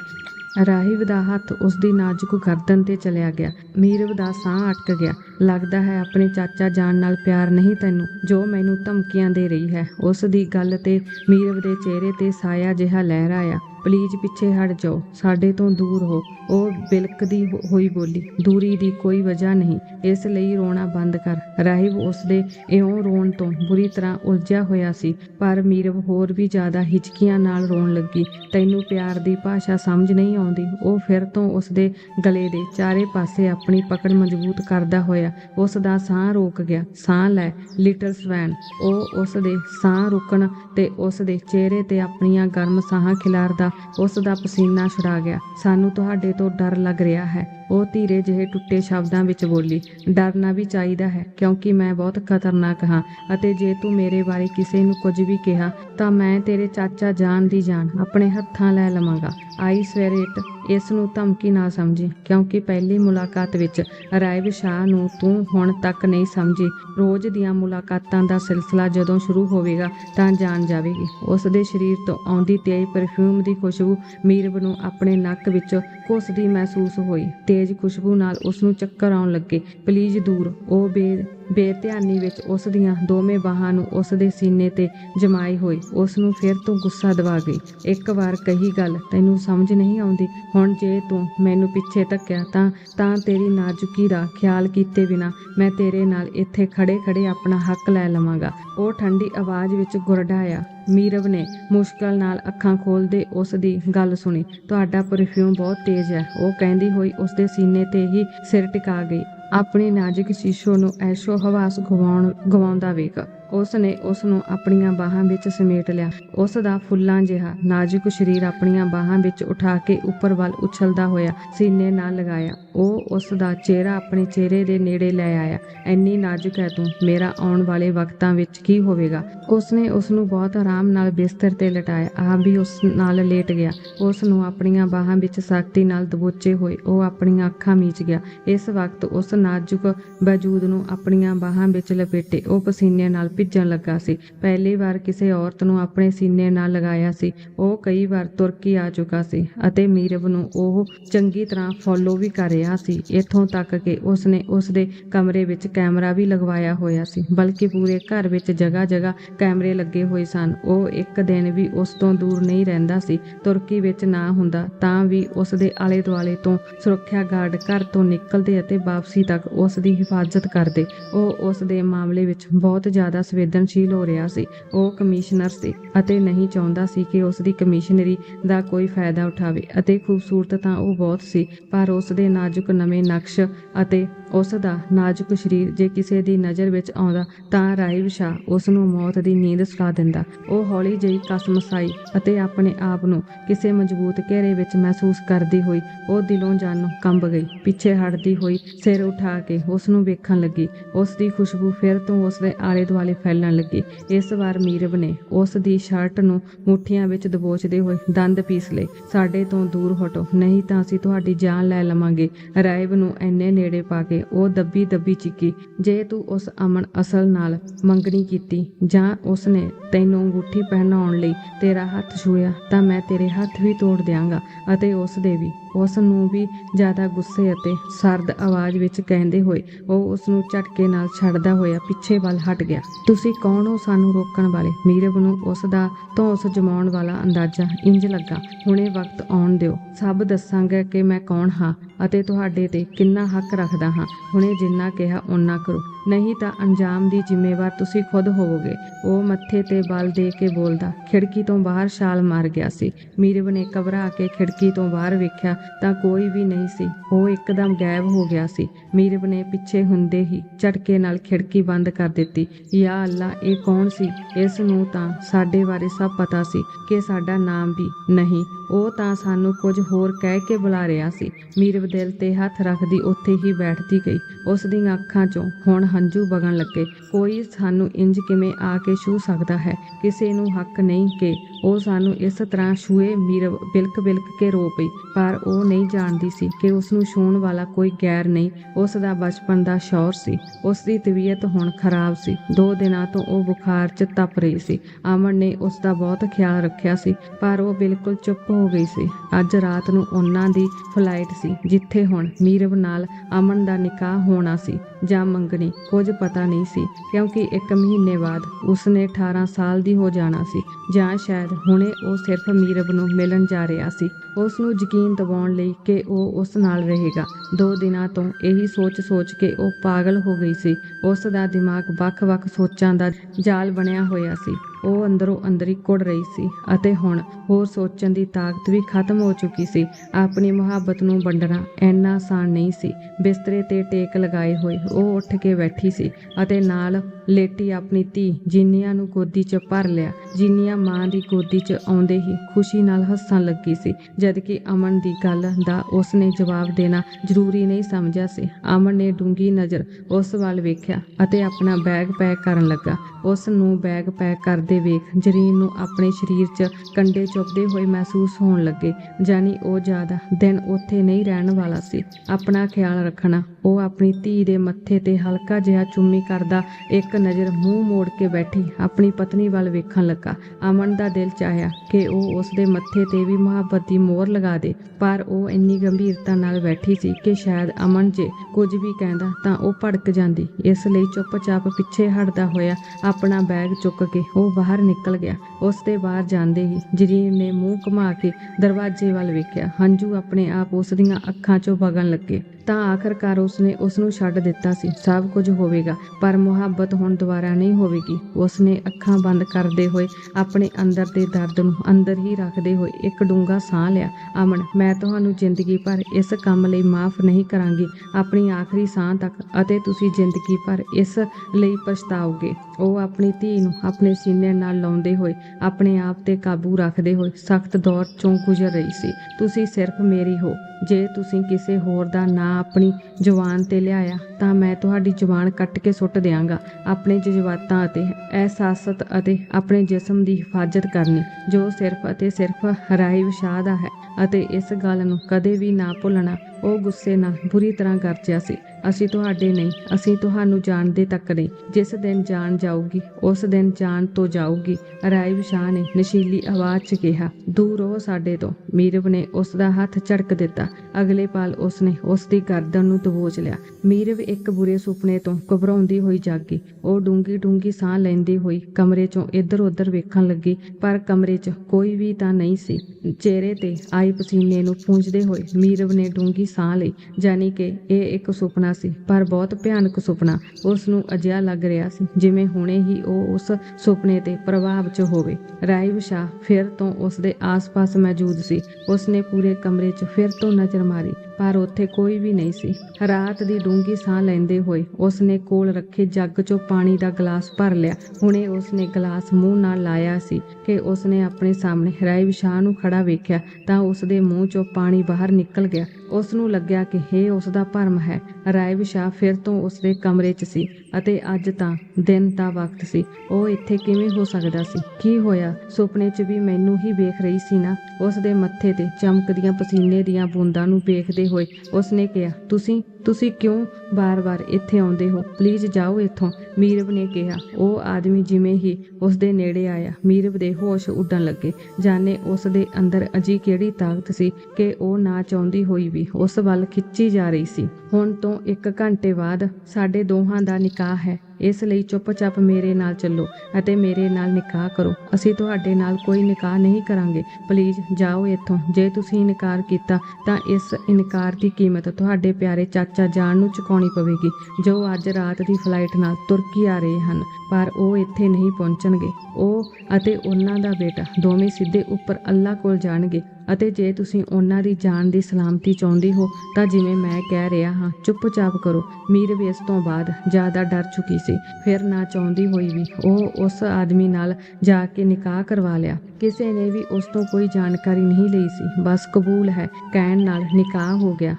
ਰਾਹੀਵ ਦਾ ਹੱਥ ਉਸ ਦੀ ਨਾਜ਼ੁਕ ਗਰਦਨ ਤੇ ਚਲਿਆ ਗਿਆ। ਮੀਰਵ ਦਾ ਸਾਹ ਅਟਕ ਗਿਆ। ਲੱਗਦਾ ਹੈ ਆਪਣੇ ਚਾਚਾ ਜਾਨ ਨਾਲ ਪਿਆਰ ਨਹੀਂ ਤੈਨੂੰ, ਜੋ ਮੈਨੂੰ ਧਮਕੀਆਂ ਦੇ ਰਹੀ ਹੈ। ਉਸ ਦੀ ਗੱਲ ਤੇ ਮੀਰਵ ਦੇ ਚਿਹਰੇ ਤੇ ਸਾਇਆ ਜਿਹਾ ਲਹਿਰਾਇਆ ਪਲੀਜ਼ ਪਿੱਛੇ ਹਟ ਜਾਓ, ਸਾਡੇ ਤੋਂ ਦੂਰ ਹੋ। ਉਹ ਬਿਲਕਦੀ ਹੋਈ ਬੋਲੀ। ਦੂਰੀ ਦੀ ਕੋਈ ਵਜ੍ਹਾ ਨਹੀਂ, ਇਸ ਲਈ ਰੋਣਾ ਬੰਦ ਕਰ। ਰਾਹਿਬ ਉਸਦੇ ਇਉਂ ਰੋਣ ਤੋਂ ਬੁਰੀ ਤਰ੍ਹਾਂ ਉਲਝਿਆ ਹੋਇਆ ਸੀ, ਪਰ ਮੀਰਵ ਹੋਰ ਵੀ ਜ਼ਿਆਦਾ ਹਿਚਕੀਆਂ ਨਾਲ ਰੋਣ ਲੱਗੀ। ਤੈਨੂੰ ਪਿਆਰ ਦੀ ਭਾਸ਼ਾ ਸਮਝ ਨਹੀਂ ਆਉਂਦੀ? ਉਹ ਫਿਰ ਤੋਂ ਉਸਦੇ ਗਲੇ ਦੇ ਚਾਰੇ ਪਾਸੇ ਆਪਣੀ ਪਕੜ ਮਜ਼ਬੂਤ ਕਰਦਾ ਹੋਇਆ ਉਸ ਦਾ ਸਾਹ ਰੁਕ ਗਿਆ। ਸਾਹ ਲੈ ਲਿਟਲ ਸਵੈਨ। ਉਹ ਉਸ ਦੇ ਸਾਹ ਰੁਕਣ ਤੇ ਉਸ ਦੇ ਚਿਹਰੇ ਤੇ ਆਪਣੀਆਂ ਗਰਮ ਸਾਹਾਂ ਖਿਲਾਰਦਾ ਉਸ ਦਾ ਪਸੀਨਾ ਛੁਡਾ ਗਿਆ। ਸਾਨੂੰ ਤੁਹਾਡੇ ਤੋਂ ਡਰ ਲੱਗ ਰਿਹਾ ਹੈ। ਉਹ ਧੀਰੇ ਜਿਹੇ ਟੁੱਟੇ ਸ਼ਬਦਾਂ ਵਿੱਚ ਬੋਲੀ। ਡਰਨਾ ਵੀ ਚਾਹੀਦਾ ਹੈ, ਕਿਉਂਕਿ ਮੈਂ ਬਹੁਤ ਖਤਰਨਾਕ ਹਾਂ ਅਤੇ ਜੇ ਤੂੰ ਮੇਰੇ ਬਾਰੇ ਕਿਸੇ ਨੂੰ ਕੁਝ ਵੀ ਕਿਹਾ ਤਾਂ ਮੈਂ ਤੇਰੇ ਚਾਚਾ ਜਾਨ ਦੀ ਜਾਨ ਆਪਣੇ ਹੱਥਾਂ ਲੈ ਲਵਾਂਗਾ। ਆਈ ਸਵੇਰ ਇਟ ਇਸ ਨੂੰ ਧਮਕੀ ਨਾ ਸਮਝੀ, ਕਿਉਂਕਿ ਪਹਿਲੀ ਮੁਲਾਕਾਤ ਵਿੱਚ ਰਾਇਬ ਸ਼ਾਹ ਨੂੰ ਤੂੰ ਹੁਣ ਤੱਕ ਨਹੀਂ ਸਮਝੀ। ਰੋਜ਼ ਦੀਆਂ ਮੁਲਾਕਾਤਾਂ ਦਾ ਸਿਲਸਿਲਾ ਜਦੋਂ ਸ਼ੁਰੂ ਹੋਵੇਗਾ ਤਾਂ ਜਾਣ ਜਾਵੇਗੀ। ਉਸ ਦੇ ਸਰੀਰ ਤੋਂ ਆਉਂਦੀ ਤੇਜ਼ ਪਰਫਿਊਮ ਦੀ ਖੁਸ਼ਬੂ ਮੀਰਬ ਨੂੰ ਆਪਣੇ ਨੱਕ ਵਿੱਚੋਂ ਘੁਸਦੀ ਮਹਿਸੂਸ ਹੋਈ। ਤੇਜ਼ ਖੁਸ਼ਬੂ ਨਾਲ ਉਸ ਨੂੰ ਚੱਕਰ ਆਉਣ ਲੱਗੇ। ਪਲੀਜ਼ ਦੂਰ, ਉਹ ਬੇ ਬੇਧਿਆਨੀ ਵਿੱਚ ਉਸ ਦੀਆਂ ਦੋਵੇਂ ਬਾਹਾਂ ਨੂੰ ਉਸ ਦੇ ਸੀਨੇ ਤੇ ਜਮਾਈ ਹੋਈ। ਉਸ ਨੂੰ ਫਿਰ ਤੋਂ ਗੁੱਸਾ ਦਵਾ ਗਈ। ਇੱਕ ਵਾਰ ਕਹੀ ਗੱਲ, ਤੈਨੂੰ ਸਮਝ ਨਹੀਂ ਆਉਂਦੀ। ਹੁਣ ਜੇ ਤੂੰ ਮੈਨੂੰ ਪਿੱਛੇ ਧੱਕਿਆ ਤਾਂ ਤਾਂ ਤੇਰੀ ਨਾਜ਼ੁਕੀ ਦਾ ਖਿਆਲ ਕੀਤੇ ਬਿਨਾ ਮੈਂ ਤੇਰੇ ਨਾਲ ਇੱਥੇ ਖੜੇ ਖੜੇ ਆਪਣਾ ਹੱਕ ਲੈ ਲਵਾਂਗਾ। ਉਹ ਠੰਡੀ ਆਵਾਜ਼ ਵਿੱਚ ਗੁਰਡਾਇਆ। ਮੀਰਵ ਨੇ ਮੁਸ਼ਕਲ ਨਾਲ ਅੱਖਾਂ ਖੋਲਦੇ ਉਸ ਦੀ ਗੱਲ ਸੁਣੀ। ਤੁਹਾਡਾ ਪਰਫਿਊਮ ਬਹੁਤ ਤੇਜ਼ ਹੈ। ਉਹ ਕਹਿੰਦੀ ਹੋਈ ਉਸ ਦੇ ਸੀਨੇ ਤੇ ਹੀ ਸਿਰ ਟਿਕਾ ਗਈ। ਆਪਣੀ ਨਾਜ਼ੁਕ ਸ਼ੀਸ਼ੋ ਨੂੰ ਐਸ਼ੋ ਹਵਾਸ ਗਵਾਉਣ ਗਵਾਉਂਦਾ ਵੇਖ। ਉਸ ਨੇ ਉਸ ਨੂੰ ਆਪਣੀਆਂ ਬਾਹਾਂ ਵਿੱਚ ਸਮੇਟ ਲਿਆ। ਉਸ ਦਾ ਫੁੱਲਾਂ ਜਿਹਾ ਨਾਜ਼ੁਕ ਸਰੀਰ ਆਪਣੀਆਂ ਬਾਹਾਂ ਵਿੱਚ ਉਠਾ ਕੇ ਉੱਪਰ ਵੱਲ ਉਛਲਦਾ ਹੋਇਆ ਸੀਨੇ ਨਾਲ ਲਗਾਇਆ। ਉਹ ਉਸ ਦਾ ਚਿਹਰਾ ਆਪਣੇ ਚਿਹਰੇ ਦੇ ਨੇੜੇ ਲੈ ਆਇਆ। ਐਨੀ ਨਾਜ਼ੁਕ ਹੈ ਤੂੰ। ਮੇਰਾ ਆਉਣ ਵਾਲੇ ਵਕਤਾਂ ਵਿੱਚ ਕੀ ਹੋਵੇਗਾ? ਉਸ ਨੇ ਉਸ ਨੂੰ ਬਹੁਤ ਆਰਾਮ ਨਾਲ ਬਿਸਤਰ ਤੇ ਲਟਾਇਆ। ਆਪ ਵੀ ਉਸ ਨਾਲ ਲੇਟ ਗਿਆ। ਉਸ ਨੂੰ ਆਪਣੀਆਂ ਬਾਹਾਂ ਵਿੱਚ ਸਖਤੀ ਨਾਲ ਦਬੋਚੇ ਹੋਏ ਉਹ ਆਪਣੀਆਂ ਅੱਖਾਂ ਮੀਚ ਗਿਆ। ਇਸ ਵਕਤ ਉਸ ਨਾਜ਼ੁਕ ਵਜੂਦ ਨੂੰ ਆਪਣੀਆਂ ਬਾਹਾਂ ਵਿੱਚ ਲਪੇਟੇ ਉਹ ਪਸੀਨੇ ਨਾਲ ਭਿੱਜਣ ਲੱਗਾ ਸੀ। ਪਹਿਲੀ ਵਾਰ ਕਿਸੇ ਔਰਤ ਨੂੰ ਆਪਣੇ ਸੀਨੇ ਨਾਲ ਲਗਾਇਆ ਸੀ। ਉਹ ਕਈ ਵਾਰ ਤੁਰਕੀ ਆ ਚੁੱਕਾ ਸੀ ਅਤੇ ਮੀਰਬ ਨੂੰ ਉਹ ਚੰਗੀ ਤਰ੍ਹਾਂ ਫੋਲੋ ਵੀ ਕਰ ਰਿਹਾ ਸੀ। ਇੱਥੋਂ ਤੱਕ ਕਿ ਉਸ ਨੇ ਉਸ ਦੇ ਕਮਰੇ ਵਿੱਚ ਕੈਮਰਾ ਵੀ ਲਗਵਾਇਆ ਹੋਇਆ ਸੀ, ਬਲਕਿ ਪੂਰੇ ਘਰ ਵਿੱਚ ਜਗ੍ਹਾ ਜਗ੍ਹਾ ਕੈਮਰੇ ਲੱਗੇ ਹੋਏ ਸਨ। ਉਹ ਇੱਕ ਦਿਨ ਵੀ ਉਸ ਤੋਂ ਦੂਰ ਨਹੀਂ ਰਹਿੰਦਾ ਸੀ, ਤੁਰਕੀ ਵਿੱਚ ਨਾ ਹੁੰਦਾ, ਤਾਂ ਵੀ ਉਸ ਦੇ ਆਲੇ ਦੁਆਲੇ ਤੋਂ ਸੁਰੱਖਿਆ ਗਾਰਡ ਘਰ ਤੋਂ ਨਿਕਲਦੇ ਅਤੇ ਵਾਪਸੀ ਤੱਕ ਉਸ ਦੀ ਹਿਫਾਜ਼ਤ ਕਰਦੇ। ਉਹ ਉਸ ਦੇ ਮਾਮਲੇ ਵਿੱਚ ਬਹੁਤ ਜ਼ਿਆਦਾ ਸੰਵੇਦਨਸ਼ੀਲ ਹੋ ਰਿਹਾ ਸੀ। ਉਹ ਕਮਿਸ਼ਨਰ ਸੀ ਅਤੇ ਨਹੀਂ ਚਾਹੁੰਦਾ ਸੀ ਕਿ ਉਸ ਦੀ ਕਮਿਸ਼ਨਰੀ ਦਾ ਕੋਈ ਫਾਇਦਾ ਉਠਾਵੇ ਅਤੇ ਖੂਬਸੂਰਤ ਤਾਂ ਉਹ ਬਹੁਤ ਸੀ, ਪਰ ਉਸ ਦੇ ਨਾਜ਼ੁਕ ਨਵੇਂ ਨਕਸ਼ ਅਤੇ ਉਸ ਦਾ ਨਾਜ਼ੁਕ ਸਰੀਰ ਜੇ ਕਿਸੇ ਦੀ ਨਜ਼ਰ ਵਿੱਚ ਆਉਂਦਾ ਤਾਂ ਰਾਹਿਬ ਸ਼ਾਹ ਉਸ ਨੂੰ ਮੌਤ ਦੀ ਨੀਂਦ ਸੁਲਾ ਦਿੰਦਾ। ਉਹ ਹੌਲੀ ਜਿਹੀ ਕਸਮ ਸਾਈ ਅਤੇ ਆਪਣੇ ਆਪ ਨੂੰ ਕਿਸੇ ਮਜ਼ਬੂਤ ਘੇਰੇ ਵਿੱਚ ਮਹਿਸੂਸ ਕਰਦੀ ਹੋਈ ਉਹ ਦਿਲੋਂ ਜਾਨੋਂ ਕੰਬ ਗਈ। ਪਿੱਛੇ ਹਟਦੀ ਹੋਈ ਸਿਰ ਉਠਾ ਕੇ ਉਸ ਨੂੰ ਵੇਖਣ ਲੱਗੀ। ਉਸ ਦੀ ਖੁਸ਼ਬੂ ਫਿਰ ਤੋਂ ਉਸ ਦੇ ਆਲੇ ਦੁਆਲੇ ਫੈਲਣ ਲੱਗੀ। ਇਸ ਵਾਰ ਮੀਰਬ ਨੇ ਉਸ ਦੀ ਸ਼ਰਟ ਨੂੰ ਮੁੱਠੀਆਂ ਵਿੱਚ ਦਬੋਚਦੇ ਹੋਏ ਦੰਦ ਪੀਸ ਲਏ। ਸਾਡੇ ਤੋਂ ਦੂਰ ਹਟੋ, ਨਹੀਂ ਤਾਂ ਅਸੀਂ ਤੁਹਾਡੀ ਜਾਨ ਲੈ ਲਵਾਂਗੇ। ਰਾਇਬ ਨੂੰ ਐਨੇ ਨੇੜੇ ਪਾ ਕੇ ਉਹ ਦੱਬੀ ਦੱਬੀ ਚਿੱਕੀ, ਜੇ ਤੂੰ ਉਸ ਅਮਨ ਅਸਲ ਨਾਲ ਮੰਗਣੀ ਕੀਤੀ ਜਾਂ ਉਸ ਨੇ ਤੈਨੂੰ ਅੰਗੂਠੀ ਪਹਿਨਾਉਣ ਲਈ ਤੇਰਾ ਹੱਥ ਛੂਇਆ ਤਾਂ ਮੈਂ ਤੇਰੇ ਹੱਥ ਵੀ ਤੋੜ ਦਿਆਂਗਾ ਅਤੇ ਉਸ ਦੇ ਵੀ। ਉਸ ਨੂੰ ਵੀ ਜ਼ਿਆਦਾ ਗੁੱਸੇ ਅਤੇ ਸਰਦ ਆਵਾਜ਼ ਵਿੱਚ ਕਹਿੰਦੇ ਹੋਏ ਉਹ ਉਸ ਨੂੰ ਝਟਕੇ ਨਾਲ ਛੱਡਦਾ ਹੋਇਆ ਪਿੱਛੇ ਵੱਲ ਹਟ ਗਿਆ। ਤੁਸੀਂ ਕੌਣ ਹੋ ਸਾਨੂੰ ਰੋਕਣ ਵਾਲੇ? ਮੀਰਬ ਨੂੰ ਉਸ ਦਾ ਧੌਂਸ ਜਮਾਉਣ ਵਾਲਾ ਅੰਦਾਜ਼ਾ ਇੰਜ ਲੱਗਾ। ਹੁਣੇ ਵਕਤ ਆਉਣ ਦਿਓ। ਸਭ ਦੱਸਾਂਗਾ ਕਿ ਮੈਂ ਕੌਣ ਹਾਂ ਅਤੇ ਤੁਹਾਡੇ ਤੇ ਕਿੰਨਾ ਹੱਕ ਰੱਖਦਾ ਹਾਂ। ਹੁਣੇ ਜਿੰਨਾ ਕਿਹਾ, ਓਨਾ ਕਰੋ। ਨਹੀਂ ਤਾਂ ਅੰਜਾਮ ਦੀ ਜ਼ਿੰਮੇਵਾਰ ਤੁਸੀਂ ਖੁਦ ਹੋਵੋਗੇ। ਉਹ ਮੱਥੇ ਤੇ ਬਲ ਦੇ ਕੇ ਬੋਲਦਾ, ਖਿੜਕੀ ਤੋਂ ਬਾਹਰ ਛਾਲ ਮਾਰ ਗਿਆ ਸੀ। ਮੀਰਬ ਨੇ ਘਬਰਾ ਕੇ ਖਿੜਕੀ ਤੋਂ ਬਾਹਰ ਵੇਖਿਆ ਤਾਂ ਕੋਈ ਵੀ ਨਹੀਂ ਸੀ। ਉਹ ਇੱਕਦਮ ਗਾਇਬ ਹੋ ਗਿਆ ਸੀ। ਮੀਰਬ ਨੇ ਪਿੱਛੇ ਹੁੰਦੇ ਹੀ ਝਟਕੇ ਨਾਲ ਖਿੜਕੀ ਬੰਦ ਕਰ ਦਿੱਤੀ। ਯਾ ਅੱਲਾ ਇਹ ਕੌਣ ਸੀ? ਇਸ ਨੂੰ ਤਾਂ ਸਾਡੇ ਬਾਰੇ ਸਭ ਪਤਾ ਸੀ ਕਿ ਸਾਡਾ ਨਾਮ ਵੀ ਨਹੀਂ। ਉਹ ਤਾਂ ਸਾਨੂੰ ਕੁਝ ਹੋਰ ਕਹਿ ਕੇ ਬੁਲਾ ਰਿਹਾ ਸੀ। ਮੀਰਬ ਦਿਲ ਤੇ ਹੱਥ ਰੱਖਦੀ ਉੱਥੇ ਹੀ ਬੈਠਦੀ ਗਈ। ਉਸ ਦੀਆਂ ਅੱਖਾਂ 'ਚੋਂ ਹੁਣ ਹੰਝੂ ਵਗਣ ਲੱਗੇ। ਕੋਈ ਸਾਨੂੰ ਇੰਜ ਕਿਵੇਂ ਆ ਕੇ ਛੂ ਸਕਦਾ ਹੈ? ਕਿਸੇ ਨੂੰ ਹੱਕ ਨਹੀਂ ਕਿ ਉਹ ਸਾਨੂੰ ਇਸ ਤਰ੍ਹਾਂ ਛੂਏ ਮੀਰਵ ਬਿਲਕ ਬਿਲਕ ਕੇ ਰੋ ਪਈ। ਪਰ ਉਹ ਨਹੀਂ ਜਾਣਦੀ ਸੀ ਕਿ ਉਸ ਨੂੰ ਛੂਣ ਵਾਲਾ ਕੋਈ ਗੈਰ ਨਹੀਂ। ਉਸ ਦਾ ਬਚਪਨ ਦਾ ਸ਼ੌਰ ਸੀ। ਉਸ ਦੀ ਤਬੀਅਤ ਹੁਣ ਖਰਾਬ ਸੀ। ਦੋ ਦਿਨਾਂ ਤੋਂ ਉਹ ਬੁਖਾਰ 'ਚ ਤਪ ਰਹੀ ਸੀ। ਅਮਨ ਨੇ ਉਸ ਦਾ ਬਹੁਤ ਖਿਆਲ ਰੱਖਿਆ ਸੀ, ਪਰ ਉਹ ਬਿਲਕੁਲ ਚੁੱਪ ਹੋ ਗਈ ਸੀ। ਅੱਜ ਰਾਤ ਨੂੰ ਉਹਨਾਂ ਦੀ ਫਲਾਈਟ ਸੀ, ਜਿੱਥੇ ਹੁਣ ਮੀਰਵ ਨਾਲ ਅਮਨ ਦਾ ਨਿਕਾਹ ਹੋਣਾ ਸੀ ਜਾਂ ਮੰਗਣੀ। ਕੁਝ ਪਤਾ ਨਹੀਂ ਸੀ, ਕਿਉਂਕਿ ਇੱਕ ਮਹੀਨੇ ਬਾਅਦ ਉਸਨੇ 18 ਸਾਲ ਦੀ ਹੋ ਜਾਣਾ ਸੀ, ਜਾਂ ਸ਼ਾਇਦ ਹੁਣੇ ਉਹ ਸਿਰਫ ਮੀਰਬ ਨੂੰ ਮਿਲਣ ਜਾ ਰਿਹਾ ਸੀ। ਉਸ ਨੂੰ ਯਕੀਨ ਦਿਵਾਉਣ ਲਈ ਕਿ ਉਹ ਉਸ ਨਾਲ ਰਹੇਗਾ। ਦੋ ਦਿਨਾਂ ਤੋਂ ਇਹੀ ਸੋਚ-ਸੋਚ ਕੇ ਉਹ ਪਾਗਲ ਹੋ ਗਈ ਸੀ। ਉਸ ਦਾ ਦਿਮਾਗ ਵੱਖ-ਵੱਖ ਸੋਚਾਂ ਦਾ ਜਾਲ ਬਣਿਆ ਹੋਇਆ ਸੀ। ਉਹ ਅੰਦਰੋਂ ਅੰਦਰੀ ਕੁੜ ਰਹੀ ਸੀ ਅਤੇ ਹੁਣ ਹੋਰ ਸੋਚਣ ਦੀ ਤਾਕਤ ਵੀ ਖਤਮ ਹੋ ਚੁੱਕੀ ਸੀ। ਆਪਣੀ ਮੁਹੱਬਤ ਨੂੰ ਵੰਡਣਾ ਇੰਨਾ ਆਸਾਨ ਨਹੀਂ ਸੀ। ਬਿਸਤਰੇ ਤੇ ਟੇਕ ਲਗਾਏ ਹੋਏ ਉਹ ਉੱਠ ਕੇ ਬੈਠੀ ਸੀ ਅਤੇ ਨਾਲ ਲੇਟੀ ਆਪਣੀ ਧੀ ਜੀਨੀਆਂ ਨੂੰ ਗੋਦੀ 'ਚ ਭਰ ਲਿਆ। ਜੀਨੀਆਂ ਮਾਂ ਦੀ ਗੋਦੀ 'ਚ ਆਉਂਦੇ ਹੀ ਖੁਸ਼ੀ ਨਾਲ ਹੱਸਣ ਲੱਗੀ ਸੀ। ਜਦਕਿ ਅਮਨ ਦੀ ਗੱਲ ਦਾ ਉਸਨੇ ਜਵਾਬ ਦੇਣਾ ਜ਼ਰੂਰੀ ਨਹੀਂ ਸਮਝਿਆ ਸੀ। ਅਮਨ ਨੇ ਡੂੰਗੀ ਨਜ਼ਰ ਉਸ ਵੱਲ ਵੇਖਿਆ ਅਤੇ ਆਪਣਾ ਬੈਗ ਪੈਕ ਕਰਨ ਲੱਗਾ। ਉਸ ਨੂੰ ਬੈਗ ਪੈਕ ਕਰਦੇ ਕਰਦੇ ਵੇਖ ਜਰੀਨ ਨੂੰ ਆਪਣੇ ਸਰੀਰ 'ਚ ਕੰਡੇ ਚੁੱਭਦੇ ਹੋਏ ਮਹਿਸੂਸ ਹੋਣ ਲੱਗੇ ਜਾਨੀ ਉਹ ਜ਼ਿਆਦਾ ਦਿਨ ਉੱਥੇ ਨਹੀਂ ਰਹਿਣ ਵਾਲਾ ਸੀ। ਆਪਣਾ ਖਿਆਲ ਰੱਖਣਾ, ਉਹ ਆਪਣੀ ਧੀ ਦੇ ਮੱਥੇ ਤੇ ਹਲਕਾ ਜਿਹਾ ਚੁੰਮੀ ਕਰਦਾ ਇੱਕ ਨਜ਼ਰ ਮੂੰਹ ਮੋੜ ਕੇ ਬੈਠੀ ਆਪਣੀ ਪਤਨੀ ਵੱਲ ਵੇਖਣ ਲੱਗਾ। ਅਮਨ ਦਾ ਦਿਲ ਚਾਹਿਆ ਕਿ ਉਹ ਉਸ ਦੇ ਮੱਥੇ ਤੇ ਵੀ ਮੁਹੱਬਤ ਦੀ ਮੋਹਰ ਲਗਾ ਦੇ, ਪਰ ਉਹ ਇੰਨੀ ਗੰਭੀਰਤਾ ਨਾਲ ਬੈਠੀ ਸੀ ਕਿ ਸ਼ਾਇਦ ਅਮਨ ਜੇ ਕੁਝ ਵੀ ਕਹਿੰਦਾ ਤਾਂ ਉਹ ਭੜਕ ਜਾਂਦੀ। ਇਸ ਲਈ ਚੁੱਪਚਾਪ ਪਿੱਛੇ ਹਟਦਾ ਹੋਇਆ ਆਪਣਾ ਬੈਗ ਚੁੱਕ ਕੇ ਉਹ ਬਾਹਰ ਨਿਕਲ ਗਿਆ। ਉਸ ਦੇ ਬਾਹਰ ਜਾਂਦੇ ਹੀ ਜਰੀਰ ਨੇ ਮੂੰਹ ਘੁਮਾ ਕੇ ਦਰਵਾਜ਼ੇ ਵੱਲ ਵੇਖਿਆ। ਹੰਝੂ ਆਪਣੇ ਆਪ ਉਸ ਦੀਆਂ ਅੱਖਾਂ 'ਚੋਂ ਵਗਣ ਲੱਗੇ। ਤਾਂ ਆਖਰਕਾਰ ਉਸਨੇ ਉਸ ਨੂੰ ਛੱਡ ਦਿੱਤਾ ਸੀ। ਸਭ ਕੁਝ ਹੋਵੇਗਾ, ਪਰ ਮੁਹੱਬਤ ਹੁਣ ਦੁਬਾਰਾ ਨਹੀਂ ਹੋਵੇਗੀ। ਉਸਨੇ ਅੱਖਾਂ ਬੰਦ ਕਰਦੇ ਹੋਏ ਆਪਣੇ ਅੰਦਰ ਦੇ ਦਰਦ ਨੂੰ ਅੰਦਰ ਹੀ ਰੱਖਦੇ ਹੋਏ ਇੱਕ ਡੂੰਘਾ ਸਾਹ ਲਿਆ। ਅਮਨ, ਮੈਂ ਤੁਹਾਨੂੰ ਜ਼ਿੰਦਗੀ ਭਰ ਇਸ ਕੰਮ ਲਈ ਮਾਫ ਨਹੀਂ ਕਰਾਂਗੀ। ਆਪਣੀ ਆਖਰੀ ਸਾਹ ਤੱਕ ਅਤੇ ਤੁਸੀਂ ਜ਼ਿੰਦਗੀ ਭਰ ਇਸ ਲਈ ਪਛਤਾਓਗੇ। ਉਹ ਆਪਣੀ ਧੀ ਨੂੰ ਆਪਣੇ ਸੀਨੇ ਨਾਲ ਲਾਉਂਦੇ ਹੋਏ ਆਪਣੇ ਆਪ ਤੇ ਕਾਬੂ ਰੱਖਦੇ ਹੋਏ ਸਖਤ ਦੌਰ ਚੋਂ ਗੁਜ਼ਰ ਰਹੀ ਸੀ। ਤੁਸੀਂ ਸਿਰਫ ਮੇਰੀ ਹੋ। ਜੇ ਤੁਸੀਂ ਕਿਸੇ ਹੋਰ ਦਾ ਨਾਂ ਆਪਣੀ ਜ਼ੁਬਾਨ ਤੇ ਲਿਆਇਆ, ਤਾਂ ਮੈਂ ਤੁਹਾਡੀ ਜ਼ੁਬਾਨ ਕੱਟ ਕੇ ਸੁੱਟ ਦਿਆਂਗਾ। ਆਪਣੇ ਜਜ਼ਬਾਤਾਂ ਅਤੇ ਅਹਿਸਾਸਤ ਅਤੇ ਆਪਣੇ ਜਿਸਮ ਦੀ ਹਿਫਾਜ਼ਤ ਕਰਨੀ, ਜੋ ਸਿਰਫ ਅਤੇ ਸਿਰਫ ਰਾਈ ਵਿਸ਼ਾ ਦਾ ਹੈ, ਅਤੇ ਇਸ ਗੱਲ ਨੂੰ ਕਦੇ ਵੀ ਨਾ ਭੁੱਲਣਾ। ਉਹ ਗੁੱਸੇ ਨਾਲ ਬੁਰੀ ਤਰ੍ਹਾਂ ਗਰਜਿਆ ਸੀ। ਅਸੀਂ ਤੁਹਾਡੇ ਨਹੀਂ, ਅਸੀਂ ਤੁਹਾਨੂੰ ਜਾਣਦੇ ਤੱਕ ਨਹੀਂ। ਜਿਸ ਦਿਨ ਜਾਣ ਜਾਊਗੀ, ਉਸ ਦਿਨ ਜਾਣ ਤੋਂ ਜਾਊਗੀ। ਰਾਈ ਸ਼ਾਹ ਨੇ ਨਸ਼ੀਲੀ ਆਵਾਜ਼ 'ਚ ਕਿਹਾ, ਦੂਰ ਹੋ ਸਾਡੇ ਤੋਂ। ਮੀਰਵ ਨੇ ਉਸ ਦਾ ਹੱਥ ਝੜਕ ਦਿੱਤਾ। ਅਗਲੇ ਪਲ ਉਸ ਨੇ ਉਸ ਦੀ ਗਰਦਨ ਨੂੰ ਦਬੋਚ ਲਿਆ। ਮੀਰਵ ਇੱਕ ਬੁਰੇ ਸੁਪਨੇ ਤੋਂ ਘਬਰਾਉਂਦੀ ਹੋਈ ਜਾਗੀ। ਉਹ ਡੂੰਗੀ ਡੂੰਗੀ ਸਾਹ ਲੈਂਦੀ ਹੋਈ ਕਮਰੇ 'ਚੋਂ ਇੱਧਰ ਉੱਧਰ ਵੇਖਣ ਲੱਗੀ, ਪਰ ਕਮਰੇ 'ਚ ਕੋਈ ਵੀ ਤਾਂ ਨਹੀਂ ਸੀ। ਚਿਹਰੇ ਤੇ ਆਈ ਪਸੀਨੇ ਨੂੰ ਪੂੰਝਦੇ ਹੋਏ ਮੀਰਵ ਨੇ ਡੂੰਗੀ ਸਾਹ ਲਈ ਜਾਨੀ ਕਿ ਇਹ ਇੱਕ ਸੁਪਨਾ ਸੀ, ਪਰ ਬਹੁਤ ਭਿਆਨਕ ਸੁਪਨਾ। ਉਸ ਨੂੰ ਅਜਿਹਾ ਲੱਗ ਰਿਹਾ ਸੀ, ਜਿਵੇਂ ਹੁਣੇ ਹੀ ਉਹ ਉਸ ਸੁਪਨੇ ਤੇ ਪ੍ਰਭਾਵ 'ਚ ਹੋਵੇ। ਰਾਈਵ ਸ਼ਾਹ ਫਿਰ ਤੋਂ ਉਸ ਦੇ ਆਸ-ਪਾਸ ਮੌਜੂਦ ਸੀ। ਉਸ ਨੇ ਪੂਰੇ ਕਮਰੇ 'ਚ ਫਿਰ ਤੋਂ ਨਜ਼ਰ ਮਾਰੀ। ਪਰ ਉੱਥੇ ਕੋਈ ਵੀ ਨਹੀਂ ਸੀ। ਰਾਤ ਦੀ ਡੂੰਗੀ ਸਾਹ ਲੈਂਦੇ ਹੋਏ ਉਸਨੇ ਕੋਲ ਰੱਖੇ ਜੱਗ 'ਚੋਂ ਪਾਣੀ ਦਾ ਗਲਾਸ ਭਰ ਲਿਆ। ਹੁਣੇ ਉਸਨੇ ਗਲਾਸ ਮੂੰਹ ਨਾਲ ਲਾਇਆ ਸੀ ਕਿ ਉਸਨੇ ਆਪਣੇ ਸਾਹਮਣੇ ਰਾਏ ਸ਼ਾਹ ਨੂੰ ਖੜਾ ਵੇਖਿਆ ਤਾਂ ਉਸਦੇ ਮੂੰਹ 'ਚੋਂ ਪਾਣੀ ਬਾਹਰ ਨਿਕਲ ਗਿਆ। ਉਸ ਨੂੰ ਲੱਗਿਆ ਕਿ ਇਹ ਉਸ ਦਾ ਭਰਮ ਹੈ। ਰਾਈਵ ਸ਼ਾਹ ਫਿਰ ਤੋਂ ਉਸ ਦੇ ਕਮਰੇ 'ਚ ਸੀ ਅਤੇ ਅੱਜ ਤਾਂ ਦਿਨ ਦਾ ਵਕਤ ਸੀ। ਉਹ ਇੱਥੇ ਕਿਵੇਂ ਹੋ ਸਕਦਾ ਸੀ? ਕੀ ਹੋਇਆ? ਸੁਪਨੇ 'ਚ ਵੀ ਮੈਨੂੰ ਹੀ ਵੇਖ ਰਹੀ ਸੀ ਨਾ। ਉਸ ਦੇ ਮੱਥੇ ਤੇ ਚਮਕਦੀਆਂ ਪਸੀਨੇ ਦੀਆਂ ਬੂੰਦਾਂ ਨੂੰ ਵੇਖਦੇ ਹੋਏ। ਉਸ ਕਿਹਾ, ਤੁਸੀਂ ਤੁਸੀਂ ਕਿਉਂ ਬਾਰ-ਬਾਰ ਇੱਥੇ ਆਉਂਦੇ ਹੋ? ਪਲੀਜ਼ ਜਾਓ ਇੱਥੋਂ। ਮੀਰਵ ਨੇ ਕਿਹਾ, ਉਹ ਆਦਮੀ ਜਿਵੇਂ ਹੀ ਉਸ ਦੇ ਨੇੜੇ ਆਇਆ, ਮੀਰਬ ਦੇ ਹੋਸ਼ ਉੱਡਣ ਲੱਗੇ। ਜਾਣੇ ਉਸ ਦੇ ਅੰਦਰ ਅਜੀ ਕਿਹੜੀ ਤਾਕਤ ਸੀ ਕਿ ਉਹ ਨਾ ਚਾਹੁੰਦੀ ਹੋਈ ਵੀ ਉਸ ਵੱਲ ਖਿੱਚੀ ਜਾ ਰਹੀ ਸੀ। ਹੁਣ ਤੋਂ ਇੱਕ ਘੰਟੇ ਬਾਅਦ ਸਾਡੇ ਦੋਹਾਂ ਦਾ ਨਿਕਾਹ ਹੈ। ਇਸ ਲਈ ਚੁੱਪਚਾਪ ਮੇਰੇ ਨਾਲ ਚੱਲੋ ਅਤੇ ਮੇਰੇ ਨਾਲ ਨਿਕਾਹ ਕਰੋ। ਅਸੀਂ ਤੁਹਾਡੇ ਨਾਲ ਕੋਈ ਨਿਕਾਹ ਨਹੀਂ ਕਰਾਂਗੇ। ਪਲੀਜ਼ ਜਾਓ ਇੱਥੋਂ। ਜੇ ਤੁਸੀਂ ਇਨਕਾਰ ਕੀਤਾ, ਤਾਂ ਇਸ ਇਨਕਾਰ ਦੀ ਕੀਮਤ ਤੁਹਾਡੇ ਪਿਆਰੇ ਚਾਚਾ ਜਾਨ ਨੂੰ ਚੁਕਾਉਣੀ ਪਵੇਗੀ, ਜੋ ਅੱਜ ਰਾਤ ਦੀ ਫਲਾਈਟ ਨਾਲ ਤੁਰਕੀ ਆ ਰਹੇ ਹਨ। ਪਰ ਉਹ ਇੱਥੇ ਨਹੀਂ ਪਹੁੰਚਣਗੇ। ਉਹ ਅਤੇ ਉਹਨਾਂ ਦਾ ਬੇਟਾ ਦੋਵੇਂ ਸਿੱਧੇ ਉੱਪਰ ਅੱਲਾ ਕੋਲ ਜਾਣਗੇ। ਅਤੇ ਜੇ ਤੁਸੀਂ ਉਹਨਾਂ ਦੀ ਜਾਨ ਦੀ ਸਲਾਮਤੀ ਚਾਹੁੰਦੇ ਹੋ, ਤਾਂ ਜਿਵੇਂ ਮੈਂ ਕਹਿ ਰਿਹਾ ਹਾਂ, ਚੁੱਪਚਾਪ ਕਰੋ। ਮੀਰ ਵੀ ਇਸ ਤੋਂ ਬਾਅਦ ਜ਼ਿਆਦਾ ਡਰ ਚੁੱਕੀ ਸੀ। ਫਿਰ ਨਾ ਚਾਹੁੰਦੀ ਹੋਈ ਵੀ ਉਹ ਉਸ ਆਦਮੀ ਨਾਲ ਜਾ ਕੇ ਨਿਕਾਹ ਕਰਵਾ ਲਿਆ। ਕਿਸੇ ਨੇ ਵੀ ਉਸ ਤੋਂ ਕੋਈ ਜਾਣਕਾਰੀ ਨਹੀਂ ਲਈ ਸੀ। ਬਸ ਕਬੂਲ ਹੈ, ਕਹਿਣ ਨਾਲ ਨਿਕਾਹ ਹੋ ਗਿਆ।